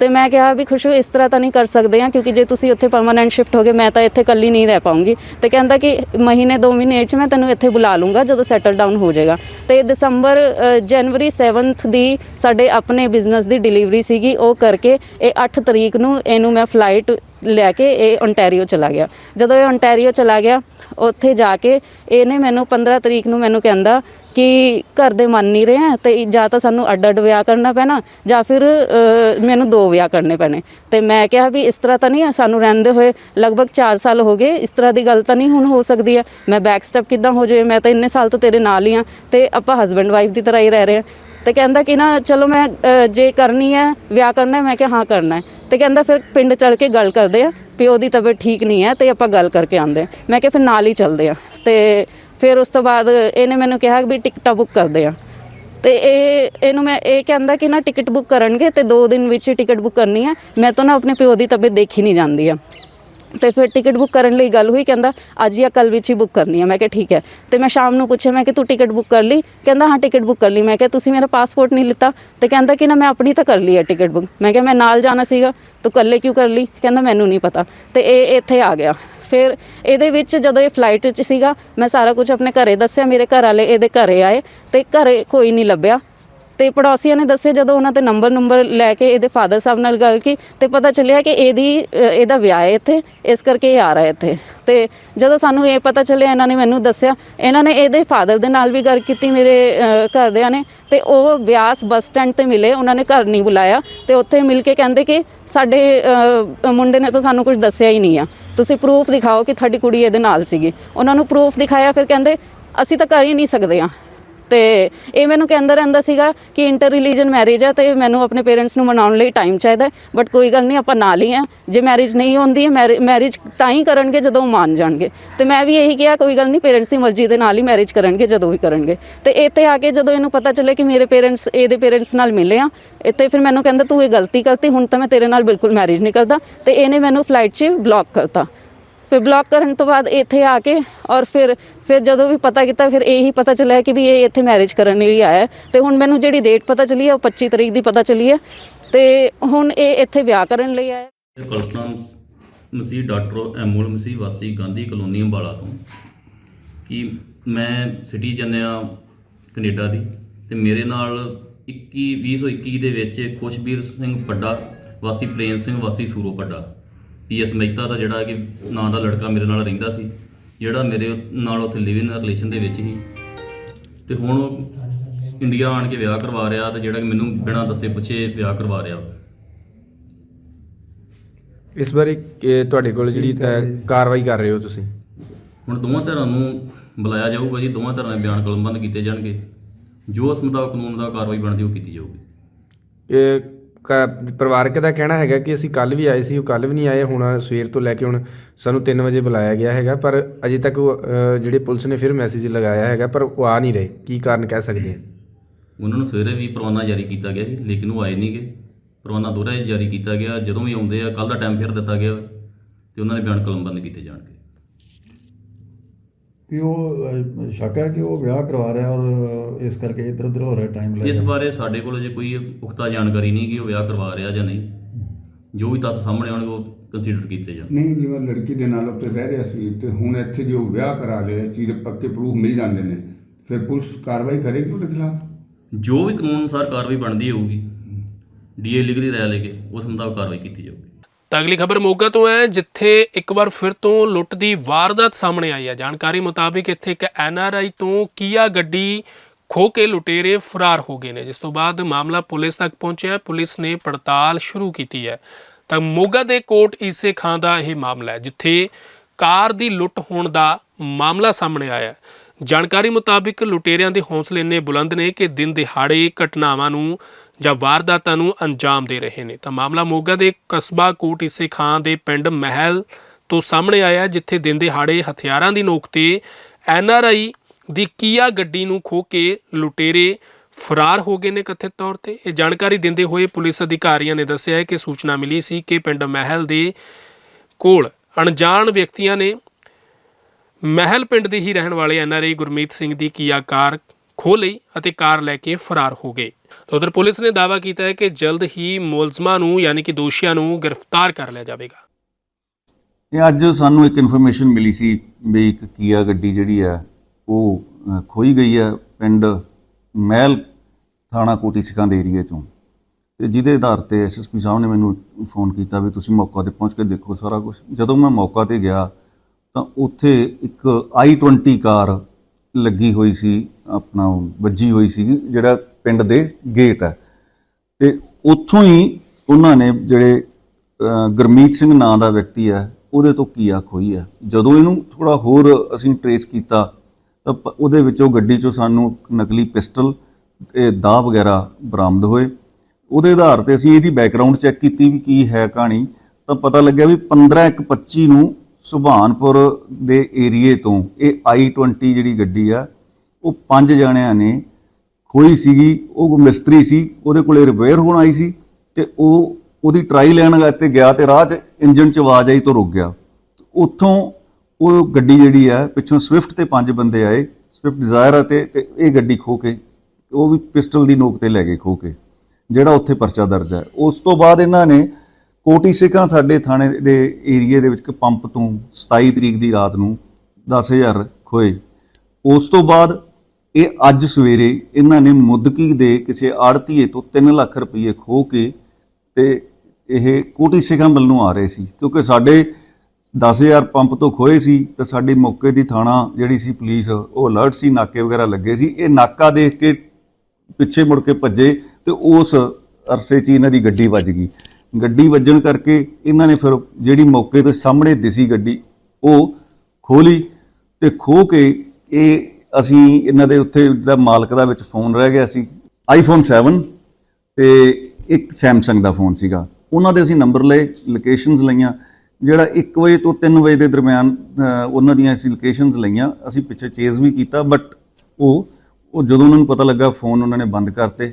ਤੇ ਮੈਂ ਕਿਹਾ ਵੀ ਖੁਸ਼ੂ ਇਸ ਤਰ੍ਹਾਂ ਤਾਂ ਨਹੀਂ ਕਰ ਸਕਦੇ ਆ ਕਿਉਂਕਿ ਜੇ ਤੁਸੀਂ ਉੱਥੇ ਪਰਮਾਨੈਂਟ ਸ਼ਿਫਟ ਹੋ ਗਏ, ਮੈਂ ਤਾਂ ਇੱਥੇ ਇਕੱਲੀ ਨਹੀਂ ਰਹਿ ਪਾਉਂਗੀ। ਤੇ ਕਹਿੰਦਾ ਕਿ ਮਹੀਨੇ, ਦੋ ਮਹੀਨੇ 'ਚ ਮੈਂ ਤੈਨੂੰ ਇੱਥੇ ਬੁਲਾ ਲੂੰਗਾ, ਜਦੋਂ ਸੈਟਲ ਡਾਊਨ ਹੋ ਜਾਏਗਾ। ਤੇ ਦਸੰਬਰ ਜਨਵਰੀ 7th ਦੀ ਸਾਡੇ ਆਪਣੇ ਬਿਜ਼ਨਸ ਦੀ ਡਿਲੀਵਰੀ ਸੀਗੀ, ਉਹ ਕਰਕੇ ਇਹ 8 ਤਰੀਕ ਨੂੰ ਇਹਨੂੰ ਮੈਂ ਫਲਾਈਟ ਲੈ ਕੇ ਇਹ ontario ਚਲਾ ਗਿਆ। ਜਦੋਂ ਇਹ ontario ਚਲਾ ਗਿਆ, ਉੱਥੇ ਜਾ ਕੇ ਇਹਨੇ ਮੈਨੂੰ 15 ਤਰੀਕ ਨੂੰ ਮੈਨੂੰ ਕਹਿੰਦਾ ਕਿ ਘਰ ਦੇ ਮੰਨ ਨਹੀਂ ਰਹੇ ਆ ਤੇ ਜਾਂ ਤਾਂ ਸਾਨੂੰ ਅੱਡ ਅੱਡ ਵਿਆਹ ਕਰਨਾ ਪੈਣਾ ਜਾਂ ਫਿਰ ਮੈਨੂੰ ਦੋ ਵਿਆਹ ਕਰਨੇ ਪੈਣੇ। ਤੇ ਮੈਂ ਕਿਹਾ ਵੀ ਇਸ ਤਰ੍ਹਾਂ ਤਾਂ ਨਹੀਂ ਸਾਨੂੰ ਰਹਿੰਦੇ ਹੋਏ ਲਗਭਗ 4 ਸਾਲ ਹੋ ਗਏ, ਇਸ ਤਰ੍ਹਾਂ ਦੀ ਗੱਲ ਤਾਂ ਨਹੀਂ ਹੁਣ ਹੋ ਸਕਦੀ ਹੈ ਮੈਂ ਬੈਕ ਸਟੈਪ ਕਿੱਦਾਂ ਹੋ ਜਾਏ ਮੈਂ ਤਾਂ ਇੰਨੇ ਸਾਲ ਤੋਂ ਤੇਰੇ ਨਾਲ ਹੀ ਆ ਤੇ ਆਪਾਂ ਹਸਬੈਂਡ ਵਾਈਫ ਦੀ ਤਰ੍ਹਾਂ ਹੀ ਰਹਿ ਰਹੇ ਆ। ਤੇ ਕਹਿੰਦਾ ਕਿ ਨਾ, ਚਲੋ ਮੈਂ ਜੇ ਕਰਨੀ ਹੈ ਵਿਆਹ ਕਰਨਾ ਹੈ ਮੈਂ ਕਿਹਾ ਹਾਂ ਕਰਨਾ। ਹੈ ਤੇ ਕਹਿੰਦਾ ਫਿਰ ਪਿੰਡ ਚੜ ਕੇ ਗੱਲ ਕਰਦੇ ਆ, ਪਿਓ ਦੀ ਤਬੀਅਤ ਠੀਕ ਨਹੀਂ ਹੈ ਤੇ ਆਪਾਂ ਗੱਲ ਕਰਕੇ ਆਉਂਦੇ ਆ। ਮੈਂ ਕਿਹਾ ਫਿਰ ਨਾਲ ਹੀ ਚੱਲਦੇ ਆ। ਤੇ ਫਿਰ ਉਸ ਤੋਂ ਬਾਅਦ ਇਹਨੇ ਮੈਨੂੰ ਕਿਹਾ ਵੀ ਟਿਕਟਾਂ ਬੁੱਕ ਕਰਦੇ ਆ। ਤੇ ਇਹ, ਇਹਨੂੰ ਮੈਂ ਇਹ ਕਹਿੰਦਾ ਕਿ ਨਾ ਟਿਕਟ ਬੁੱਕ ਕਰਨਗੇ ਤੇ 2 ਦਿਨ ਵਿੱਚ ਹੀ ਟਿਕਟ ਬੁੱਕ ਕਰਨੀ ਹੈ ਮੈਂ ਤਾਂ ਨਾ ਆਪਣੇ ਪਿਓ ਦੀ ਤਬੀਅਤ ਦੇਖੀ ਨਹੀਂ ਜਾਂਦੀ ਆ। ਤੇ ਫਿਰ ਟਿਕਟ ਬੁੱਕ ਕਰਨ ਲਈ ਗੱਲ ਹੋਈ, ਕਹਿੰਦਾ ਅੱਜ ਜਾਂ ਕੱਲ ਵਿੱਚ ਹੀ ਬੁੱਕ ਕਰਨੀ ਹੈ ਮੈਂ ਕਿਹਾ ਠੀਕ ਹੈ। ਤੇ ਮੈਂ ਸ਼ਾਮ ਨੂੰ ਪੁੱਛਿਆ, ਮੈਂ ਕਿ ਤੂੰ ਟਿਕਟ ਬੁੱਕ ਕਰ ਲਈ? ਕਹਿੰਦਾ ਹਾਂ, ਟਿਕਟ ਬੁੱਕ ਕਰ ਲਈ। ਮੈਂ ਕਿਹਾ ਤੁਸੀਂ ਮੇਰਾ ਪਾਸਪੋਰਟ ਨਹੀਂ ਲਿੱਤਾ। ਤੇ ਕਹਿੰਦਾ ਕਿ ਨਾ ਮੈਂ ਆਪਣੀ ਤਾਂ ਕਰ ਲਈ ਹੈ ਟਿਕਟ ਬੁੱਕ। ਮੈਂ ਕਿਹਾ ਮੈਂ ਨਾਲ ਜਾਣਾ ਸੀਗਾ, ਤੂੰ ਇਕੱਲੇ ਕਿਉਂ ਕਰ ਲਈ? ਕਹਿੰਦਾ ਮੈਨੂੰ ਨਹੀਂ ਪਤਾ। ਤੇ ਇਹ ਇੱਥੇ ਆ ਗਿਆ। ਫਿਰ ਇਹਦੇ ਵਿੱਚ ਜਦੋਂ ਇਹ ਫਲਾਈਟ 'ਚ ਸੀਗਾ, ਮੈਂ ਸਾਰਾ ਕੁਝ ਆਪਣੇ ਘਰੇ ਦੱਸਿਆ, ਮੇਰੇ ਘਰ ਵਾਲੇ ਇਹਦੇ ਘਰੇ ਆਏ ਤੇ ਘਰੇ ਕੋਈ ਨਹੀਂ ਲੱਭਿਆ। ਤੇ ਪੜੋਸੀਆਂ ਨੇ ਦੱਸਿਆ, ਜਦੋਂ ਉਹਨਾਂ ਤੇ ਨੰਬਰ ਨੰਬਰ ਲੈ ਕੇ ਇਹਦੇ ਫਾਦਰ ਸਾਹਿਬ ਨਾਲ ਗੱਲ ਕੀ ਤੇ ਪਤਾ ਚੱਲਿਆ ਕਿ ਇਹਦੀ ਇਹਦਾ ਵਿਆਹ ਹੈ ਇੱਥੇ, ਇਸ ਕਰਕੇ ਇਹ ਆ ਰਿਹਾ ਇੱਥੇ। ਤੇ ਜਦੋਂ ਸਾਨੂੰ ਇਹ ਪਤਾ ਚੱਲਿਆ, ਇਹਨਾਂ ਨੇ ਮੈਨੂੰ ਦੱਸਿਆ, ਇਹਨਾਂ ਨੇ ਇਹਦੇ ਫਾਦਰ ਦੇ ਨਾਲ ਵੀ ਗੱਲ ਕੀਤੀ ਮੇਰੇ ਘਰਦਿਆਂ ਨੇ ਤੇ ਉਹ ਬਿਆਸ ਬੱਸ ਸਟੈਂਡ ਤੇ ਮਿਲੇ, ਉਹਨਾਂ ਨੇ ਘਰ ਨਹੀਂ ਬੁਲਾਇਆ ਤੇ ਉੱਥੇ ਮਿਲ ਕੇ ਕਹਿੰਦੇ ਕਿ ਸਾਡੇ ਮੁੰਡੇ ਨੇ ਤਾਂ ਸਾਨੂੰ ਕੁਝ ਦੱਸਿਆ ਹੀ ਨਹੀਂ ਆ। ਤੁਸੀਂ ਪ੍ਰੂਫ ਦਿਖਾਓ ਕਿ ਤੁਹਾਡੀ ਕੁੜੀ ਇਹਦੇ ਨਾਲ ਸੀਗੀ। ਉਹਨਾਂ ਨੂੰ ਪ੍ਰੂਫ ਦਿਖਾਇਆ, ਫਿਰ ਕਹਿੰਦੇ, ਅਸੀਂ ਤਾਂ ਕਰ ਹੀ ਨਹੀਂ ਸਕਦੇ ਆ ਤੇ ਇਹ ਮੈਨੂੰ ਕਹਿੰਦਾ ਰਹਿੰਦਾ ਸੀਗਾ ਕਿ ਇੰਟਰ ਰਿਲੀਜਨ ਮੈਰਿਜ ਹੈ ਤੇ ਮੈਨੂੰ ਆਪਣੇ ਪੇਰੈਂਟਸ ਨੂੰ ਮਨਾਉਣ ਲਈ ਟਾਈਮ ਚਾਹੀਦਾ ਬਟ ਕੋਈ ਗੱਲ ਨਹੀਂ, ਆਪਾਂ ਨਾਲ ਹੀ ਆ ਜੇ ਮੈਰਿਜ ਨਹੀਂ ਹੁੰਦੀ ਹੈ ਮੈਰਿਜ ਤਾਂ ਹੀ ਕਰਨਗੇ ਜਦੋਂ ਉਹ ਮੰਨ ਜਾਣਗੇ। ਤੇ ਮੈਂ ਵੀ ਇਹੀ ਕਿਹਾ, ਕੋਈ ਗੱਲ ਨਹੀਂ ਪੇਰੈਂਟਸ ਦੀ ਮਰਜ਼ੀ ਦੇ ਨਾਲ ਹੀ ਮੈਰਿਜ ਕਰਨਗੇ, ਜਦੋਂ ਵੀ ਕਰਨਗੇ। ਤੇ ਇੱਥੇ ਆ ਕੇ ਜਦੋਂ ਇਹਨੂੰ ਪਤਾ ਚੱਲੇ ਕਿ ਮੇਰੇ ਪੇਰੈਂਟਸ ਇਹਦੇ ਪੇਰੈਂਟਸ ਨਾਲ ਮਿਲੇ ਆ, ਇੱਥੇ ਫਿਰ ਮੈਨੂੰ ਕਹਿੰਦਾ, ਤੂੰ ਇਹ ਗਲਤੀ ਕਰਤੀ, ਹੁਣ ਤਾਂ ਮੈਂ ਤੇਰੇ ਨਾਲ ਬਿਲਕੁਲ ਮੈਰਿਜ ਨਹੀਂ ਕਰਦਾ। ਤੇ ਇਹਨੇ ਮੈਨੂੰ ਫਲਾਈਟ 'ਚ ਬਲੌਕ ਕਰਤਾ। ਫਿਰ ਬਲੌਕ ਕਰਨ ਤੋਂ ਬਾਅਦ ਇੱਥੇ ਆ ਕੇ ਔਰ ਫਿਰ ਫਿਰ ਜਦੋਂ ਵੀ ਪਤਾ ਕੀਤਾ, ਫਿਰ ਇਹੀ ਪਤਾ ਚੱਲਿਆ ਕਿ ਵੀ ਇਹ ਇੱਥੇ ਮੈਰਿਜ ਕਰਨ ਲਈ ਆਇਆ ਹੈ। ਤੇ ਹੁਣ ਮੈਨੂੰ ਜਿਹੜੀ ਡੇਟ ਪਤਾ ਚੱਲੀ ਹੈ, ਉਹ 25 ਤਰੀਕ ਦੀ ਪਤਾ ਚੱਲੀ ਹੈ। ਤੇ ਹੁਣ ਇਹ ਇੱਥੇ ਵਿਆਹ ਕਰਨ ਲਈ ਆਇਆ ਕਲਪਨਾ ਮਸੀਹ ਡਾਕਟਰ ਅਮੋਲ ਮਸੀਹ ਵਾਸੀ ਗਾਂਧੀ ਕਲੋਨੀ ਅੰਬਾਲਾ ਤੋਂ। ਕਿ ਮੈਂ ਸਿਟੀ ਆ ਕੈਨੇਡਾ ਦੀ ਤੇ ਮੇਰੇ ਨਾਲ 21 2021 ਦੇ ਵਿੱਚ ਖੁਸ਼ਬੀਰ ਸਿੰਘ ਪੱਡਾ ਵਾਸੀ ਪ੍ਰੇਮ ਸਿੰਘ, ਵਾਸੀ ਸੂਰੋ ਪੱਡਾ ਪੀਐਸ ਮਹਿਤਾ ਦਾ ਜਿਹੜਾ ਕਿ ਨਾਂ ਦਾ ਲੜਕਾ ਮੇਰੇ ਨਾਲ ਰਹਿੰਦਾ ਸੀ ਜਿਹੜਾ ਮੇਰੇ ਨਾਲ ਉੱਥੇ ਲਿਵਿੰਗ ਰਿਲੇਸ਼ਨ ਦੇ ਵਿੱਚ ਸੀ। ਤੇ ਹੁਣ ਉਹ ਇੰਡੀਆ ਆਣ ਕੇ ਵਿਆਹ ਕਰਵਾ ਰਿਹਾ ਤੇ ਜਿਹੜਾ ਕਿ ਮੈਨੂੰ ਬਿਨਾਂ ਦੱਸੇ ਪੁੱਛੇ ਵਿਆਹ ਕਰਵਾ ਰਿਹਾ। ਇਸ ਬਾਰੇ ਕਿ ਤੁਹਾਡੇ ਕੋਲ ਜਿਹੜੀ ਅ, ਕਾਰਵਾਈ ਕਰ ਰਹੇ ਹੋ ਤੁਸੀਂ? ਹੁਣ ਦੋਵਾਂ ਧਿਰਾਂ ਨੂੰ ਬੁਲਾਇਆ ਜਾਊਗਾ ਜੀ ਦੋਵਾਂ ਧਿਰਾਂ ਦੇ ਬਿਆਨ ਕਲਮਬੰਦ ਕੀਤੇ ਜਾਣਗੇ। ਜੋ ਉਸ ਮੁਤਾਬਕ ਕਾਨੂੰਨ ਦਾ ਕਾਰਵਾਈ ਬਣਦੀ ਉਹ ਕੀਤੀ ਜਾਊਗੀ। ਇਹ ਪਰਿਵਾਰਕ ਦਾ ਕਹਿਣਾ ਹੈਗਾ ਕਿ ਅਸੀਂ ਕੱਲ ਵੀ ਆਏ ਸੀ, ਉਹ ਕੱਲ ਵੀ ਨਹੀਂ ਆਏ, ਹੁਣ ਸਵੇਰ ਤੋਂ ਲੈ ਕੇ ਹੁਣ ਸਾਨੂੰ 3 ਵਜੇ ਬੁਲਾਇਆ ਗਿਆ ਹੈਗਾ, ਪਰ ਅਜੇ ਤੱਕ ਉਹ ਜਿਹੜੇ ਪੁਲਿਸ ਨੇ ਫਿਰ ਮੈਸੇਜ ਲਗਾਇਆ ਹੈਗਾ, ਪਰ ਉਹ ਆ ਨਹੀਂ ਰਹੇ, ਕੀ ਕਾਰਨ ਕਹਿ ਸਕਦੇ ਹਾਂ? ਉਹਨਾਂ ਨੂੰ ਸਵੇਰੇ ਵੀ ਪਰਵਾਨਾ ਜਾਰੀ ਕੀਤਾ ਗਿਆ ਸੀ, ਲੇਕਿਨ ਉਹ ਆਏ ਨਹੀਂਗੇ ਪਰਵਾਨਾ ਦੋਹਰਾ ਜਾਰੀ ਕੀਤਾ ਗਿਆ, ਜਦੋਂ ਵੀ ਆਉਂਦੇ ਆ ਕੱਲ ਦਾ ਟਾਈਮ ਫਿਰ ਦਿੱਤਾ ਗਿਆ, ਤੇ ਉਹਨਾਂ ਦੇ ਬਿਆਨ ਕਲਮਬੰਦ ਕੀਤੇ ਜਾਣਗੇ। ਕਿ ਉਹ ਸ਼ੱਕ ਹੈ ਕਿ ਉਹ ਵਿਆਹ ਕਰਵਾ ਰਿਹਾ ਔਰ ਇਸ ਕਰਕੇ ਇੱਧਰ ਉੱਧਰ ਹੋ ਰਿਹਾ ਟਾਈਮ ਲੈ ਇਸ ਰਿਹਾ। ਬਾਰੇ ਸਾਡੇ ਕੋਲ ਜੇ ਕੋਈ ਪੁਖਤਾ ਜਾਣਕਾਰੀ ਨਹੀਂ ਕਿ ਉਹ ਵਿਆਹ ਕਰਵਾ ਰਿਹਾ ਜਾਂ ਨਹੀਂ। ਜੋ ਵੀ ਤੱਥ ਸਾਹਮਣੇ ਆਉਣਗੇ ਉਹ ਕੰਸੀਡਰ ਕੀਤੇ ਜਾਣ। ਨਹੀਂ ਜਿਵੇਂ ਲੜਕੀ ਦੇ ਨਾਲ ਉੱਤੇ ਰਹਿ ਰਿਹਾ ਸੀ ਤੇ ਹੁਣ ਇੱਥੇ ਜੋ ਵਿਆਹ ਕਰਾ ਲਿਆ ਚੀਜ਼ ਪੱਕੇ ਪ੍ਰੂਫ ਮਿਲ ਜਾਂਦੇ ਨੇ। ਫਿਰ ਪੁਲਿਸ ਕਾਰਵਾਈ ਕਰੇਗੀ ਉਹਦੇ ਖਿਲਾਫ? ਜੋ ਵੀ ਕਾਨੂੰਨ ਅਨੁਸਾਰ ਕਾਰਵਾਈ ਬਣਦੀ ਹੋਊਗੀ ਡੀਏ ਲੀਗਲੀ ਰਾਇ ਲੈ ਕੇ ਉਸ ਮੁਤਾਬਕ ਕਾਰਵਾਈ ਕੀਤੀ ਜਾਊਗੀ ਤਾਂ ਅਗਲੀ ਖਬਰ ਮੋਗਾ ਤੋਂ ਹੈ, ਜਿੱਥੇ ਇੱਕ ਵਾਰ ਫਿਰ ਤੋਂ ਲੁੱਟ ਦੀ ਵਾਰਦਾਤ ਸਾਹਮਣੇ ਆਈ ਹੈ। ਜਾਣਕਾਰੀ ਮੁਤਾਬਿਕ ਇੱਥੇ ਇੱਕ ਐਨਆਰਆਈ ਤੋਂ ਕੀਆ ਗੱਡੀ ਖੋ ਕੇ ਲੁਟੇਰੇ ਫਰਾਰ ਹੋ ਗਏ ਨੇ। ਜਿਸ ਤੋਂ ਬਾਅਦ ਮਾਮਲਾ ਪੁਲਿਸ ਤੱਕ ਪਹੁੰਚਿਆ ਪੁਲਿਸ ਨੇ ਪੜਤਾਲ ਸ਼ੁਰੂ ਕੀਤੀ ਹੈ। ਤਾਂ ਮੋਗਾ ਦੇ ਕੋਟ ਈਸੇ ਖਾਂ ਦਾ ਇਹ ਮਾਮਲਾ ਹੈ, ਜਿੱਥੇ ਕਾਰ ਦੀ ਲੁੱਟ ਹੋਣ ਦਾ ਮਾਮਲਾ ਸਾਹਮਣੇ ਆਇਆ ਹੈ। ਜਾਣਕਾਰੀ ਮੁਤਾਬਿਕ ਲੁਟੇਰਿਆਂ ਦੇ ਹੌਸਲੇ ਇੰਨੇ ਬੁਲੰਦ ਨੇ ਕਿ ਦਿਨ ਦਿਹਾੜੇ ਘਟਨਾਵਾਂ ਨੂੰ ਜਾਂ ਵਾਰਦਾਤਾਂ ਨੂੰ ਅੰਜਾਮ ਦੇ ਰਹੇ ਨੇ। ਤਾਂ ਮਾਮਲਾ ਮੋਗਾ ਦੇ ਕਸਬਾ ਕੋਟ ਈਸੇ ਖਾਂ ਦੇ ਪਿੰਡ ਮਹਿਲ ਤੋਂ ਸਾਹਮਣੇ ਆਇਆ ਜਿੱਥੇ ਦਿਨ ਦਿਹਾੜੇ ਹਥਿਆਰਾਂ ਦੀ ਨੋਕ ਤੇ ਐੱਨ ਆਰ ਆਈ ਦੀ ਕੀਆ ਗੱਡੀ ਨੂੰ ਖੋ ਕੇ ਲੁਟੇਰੇ ਫਰਾਰ ਹੋ ਗਏ ਨੇ ਕਥਿਤ ਤੌਰ ਤੇ। ਇਹ ਜਾਣਕਾਰੀ ਦਿੰਦੇ ਹੋਏ ਪੁਲਿਸ ਅਧਿਕਾਰੀਆਂ ਨੇ ਦੱਸਿਆ ਹੈ ਕਿ ਸੂਚਨਾ ਮਿਲੀ ਸੀ ਕਿ ਪਿੰਡ ਮਹਿਲ ਦੇ ਕੋਲ ਅਣਜਾਣ ਵਿਅਕਤੀਆਂ ਨੇ ਮਹਿਲ ਪਿੰਡ ਦੇ ਹੀ ਰਹਿਣ ਵਾਲੇ ਐਨਆਰਆਈ ਗੁਰਮੀਤ ਸਿੰਘ ਦੀ ਕੀਆ ਕਾਰ ਖੋਹ ਲਈ ਅਤੇ ਕਾਰ ਲੈ ਕੇ ਫਰਾਰ ਹੋ ਗਏ। ਤਾਂ ਉਧਰ ਪੁਲਿਸ ਨੇ ਦਾਅਵਾ ਕੀਤਾ ਹੈ ਕਿ ਜਲਦ ਹੀ ਮੁਲਜ਼ਮਾਂ ਨੂੰ ਯਾਨੀ ਕਿ ਦੋਸ਼ੀਆਂ ਨੂੰ ਗ੍ਰਿਫਤਾਰ ਕਰ ਲਿਆ ਜਾਵੇਗਾ। ਇਹ ਅੱਜ ਸਾਨੂੰ ਇੱਕ ਇਨਫੋਰਮੇਸ਼ਨ ਮਿਲੀ ਸੀ ਵੀ ਇੱਕ ਕੀਆ ਗੱਡੀ ਜਿਹੜੀ ਹੈ ਉਹ ਅ, ਖੋਈ ਗਈ ਹੈ ਪਿੰਡ ਮਹਿਲ ਥਾਣਾ ਕੋਟੀ ਸਿੱਖਾਂ ਦੇ ਏਰੀਏ ਚੋਂ। ਤੇ ਜਿਹਦੇ ਆਧਾਰ ਤੇ ਐਸਐਸਪੀ ਸਾਹਿਬ ਨੇ ਮੈਨੂੰ ਫੋਨ ਕੀਤਾ ਵੀ ਤੁਸੀਂ ਮੌਕਾ ਤੇ ਪਹੁੰਚ ਕੇ ਦੇਖੋ ਸਾਰਾ ਕੁਝ ਜਦੋਂ ਮੈਂ ਮੌਕਾ ਤੇ ਗਿਆ ਤਾਂ ਉੱਥੇ ਇੱਕ i20 ਕਾਰ ਲੱਗੀ ਹੋਈ ਸੀ ਆਪਣਾ ਵੱਜੀ ਹੋਈ ਸੀ ਜਿਹੜਾ ਪਿੰਡ ਦੇ ਗੇਟ ਹੈ ਤੇ ਉੱਥੋਂ ਹੀ ਉਹਨਾਂ ਨੇ ਜਿਹੜੇ ਅਹ, ਗੁਰਮੀਤ ਸਿੰਘ ਨਾਂ ਦਾ ਵਿਅਕਤੀ ਹੈ ਉਹਦੇ ਤੋਂ ਕੀਆ ਖੋਈ ਹੈ ਜਦੋਂ ਇਹਨੂੰ ਥੋੜਾ ਹੋਰ ਅਸੀਂ ਟਰੇਸ ਕੀਤਾ ਤਾਂ ਪ- ਉਹਦੇ ਵਿੱਚੋਂ ਗੱਡੀ ਚੋਂ ਸਾਨੂੰ ਨਕਲੀ ਪਿਸਟਲ ਤੇ ਦਾਅ ਵਗੈਰਾ ਬਰਾਮਦ ਹੋਏ। ਉਹਦੇ ਆਧਾਰ ਤੇ ਅਸੀਂ ਇਹਦੀ ਬੈਕਗ੍ਰਾਉਂਡ ਚੈੱਕ ਕੀਤੀ ਵੀ ਕੀ ਹੈ ਕਹਾਣੀ। ਤਾਂ ਪਤਾ ਲੱਗਿਆ ਵੀ 15 ਇੱਕ 25 ਨੂੰ ਸੁਭਾਨਪੁਰ ਦੇ ਏਰੀਏ ਤੋਂ ਇਹ i20 ਜਿਹੜੀ ਗੱਡੀ ਆ, ਉਹ ਪੰਜ ਜਣਿਆਂ ਨੇ ਖੋਈ ਸੀਗੀ, ਉਹ ਮਿਸਤਰੀ ਸੀ, ਉਹਦੇ ਕੋਲੇ ਰਿਪੇਅਰ ਹੋਣ ਆਈ ਸੀ ਤੇ ਉਹ ਉਹਦੀ ਟਰਾਈ ਲੈਣ ਤੇ ਗਿਆ ਤੇ ਰਾਹ 'ਚ ਇੰਜਨ 'ਚ ਆਵਾਜ਼ ਆਈ ਤੋਂ ਰੁਕ ਗਿਆ। ਉੱਥੋਂ ਉਹ ਗੱਡੀ ਜਿਹੜੀ ਆ, ਪਿੱਛੋਂ ਸਵਿਫਟ ਤੇ ਪੰਜ ਬੰਦੇ ਆਏ ਸਵਿਫਟ ਡਿਜ਼ਾਇਰ ਤੇ ਤੇ ਇਹ ਗੱਡੀ ਖੋ ਕੇ, ਉਹ ਵੀ ਪਿਸਟਲ ਦੀ ਨੋਕ ਤੇ ਲੈ ਗਏ ਖੋ ਕੇ, ਜਿਹੜਾ ਉੱਥੇ ਪਰਚਾ ਦਰਜ ਹੈ ਉਸ ਤੋਂ ਬਾਅਦ ਇਹਨਾਂ ਨੇ ਕੋਟੀ ਸਿੱਖਾਂ ਸਾਡੇ ਥਾਣੇ ਦੇ ਏਰੀਏ ਦੇ ਵਿੱਚ ਇੱਕ ਪੰਪ ਤੋਂ 27 ਤਰੀਕ ਦੀ ਰਾਤ ਨੂੰ 10000 ਖੋਏ। ਉਸ ਤੋਂ ਬਾਅਦ ਇਹ ਅੱਜ ਸਵੇਰੇ ਇਹਨਾਂ ਨੇ ਮੁੱਦਕੀ ਦੇ ਕਿਸੇ ਆੜਤੀਏ ਤੋਂ 3 ਲੱਖ ਰੁਪਏ ਖੋ ਕੇ ਤੇ ਇਹ ਕੋਟੀ ਸਿੱਖਾਂ ਵੱਲ ਨੂੰ ਆ ਰਹੇ ਸੀ। ਕਿਉਂਕਿ ਸਾਡੇ 10000 ਪੰਪ ਤੋਂ ਖੋਏ ਸੀ ਤੇ ਸਾਡੀ ਮੌਕੇ ਦੀ ਥਾਣਾ ਜਿਹੜੀ ਸੀ ਪੁਲਿਸ, ਉਹ ਅਲਰਟ ਸੀ, ਨਾਕੇ ਵਗੈਰਾ ਲੱਗੇ ਸੀ। ਇਹ ਨਾਕਾ ਦੇਖ ਕੇ ਪਿੱਛੇ ਮੁੜ ਕੇ ਭੱਜੇ ਤੇ ਉਸ ਅਰਸੇ 'ਚ ਹੀ ਇਹਨਾਂ ਦੀ ਗੱਡੀ ਵੱਜ ਗਈ। ਗੱਡੀ ਵੱਜਣ ਕਰਕੇ ਇਹਨਾਂ ਨੇ ਫਿਰ ਜਿਹੜੀ ਮੌਕੇ ਤੇ ਸਾਹਮਣੇ ਦਿਸੀ ਗੱਡੀ, ਉਹ ਖੋਲੀ ਤੇ ਖੋ ਕੇ ਇਹ ਅਸੀਂ ਇਹਨਾਂ ਦੇ ਉੱਥੇ ਜਿਹੜਾ ਮਾਲਕ ਦਾ ਵਿੱਚ ਫੋਨ ਰਹਿ ਗਿਆ ਸੀ ਆਈਫੋਨ 7 ਤੇ ਇੱਕ ਸੈਮਸੰਗ ਦਾ ਫੋਨ ਸੀਗਾ। ਉਹਨਾਂ ਦੇ ਅਸੀਂ ਨੰਬਰ ਲਏ ਲੋਕੇਸ਼ਨਸ ਲਈਆਂ, ਜਿਹੜਾ 1 ਵਜੇ ਤੋਂ 3 ਵਜੇ ਦੇ ਦਰਮਿਆਨ ਉਹਨਾਂ ਦੀਆਂ ਅਸੀਂ ਲੋਕੇਸ਼ਨਸ ਲਈਆਂ। ਅਸੀਂ ਪਿੱਛੇ ਚੇਜ਼ ਵੀ ਕੀਤਾ ਬਟ ਉਹ ਉਹ ਜਦੋਂ ਉਹਨਾਂ ਨੂੰ ਪਤਾ ਲੱਗਾ ਫੋਨ ਉਹਨਾਂ ਨੇ ਬੰਦ ਕਰਤੇ।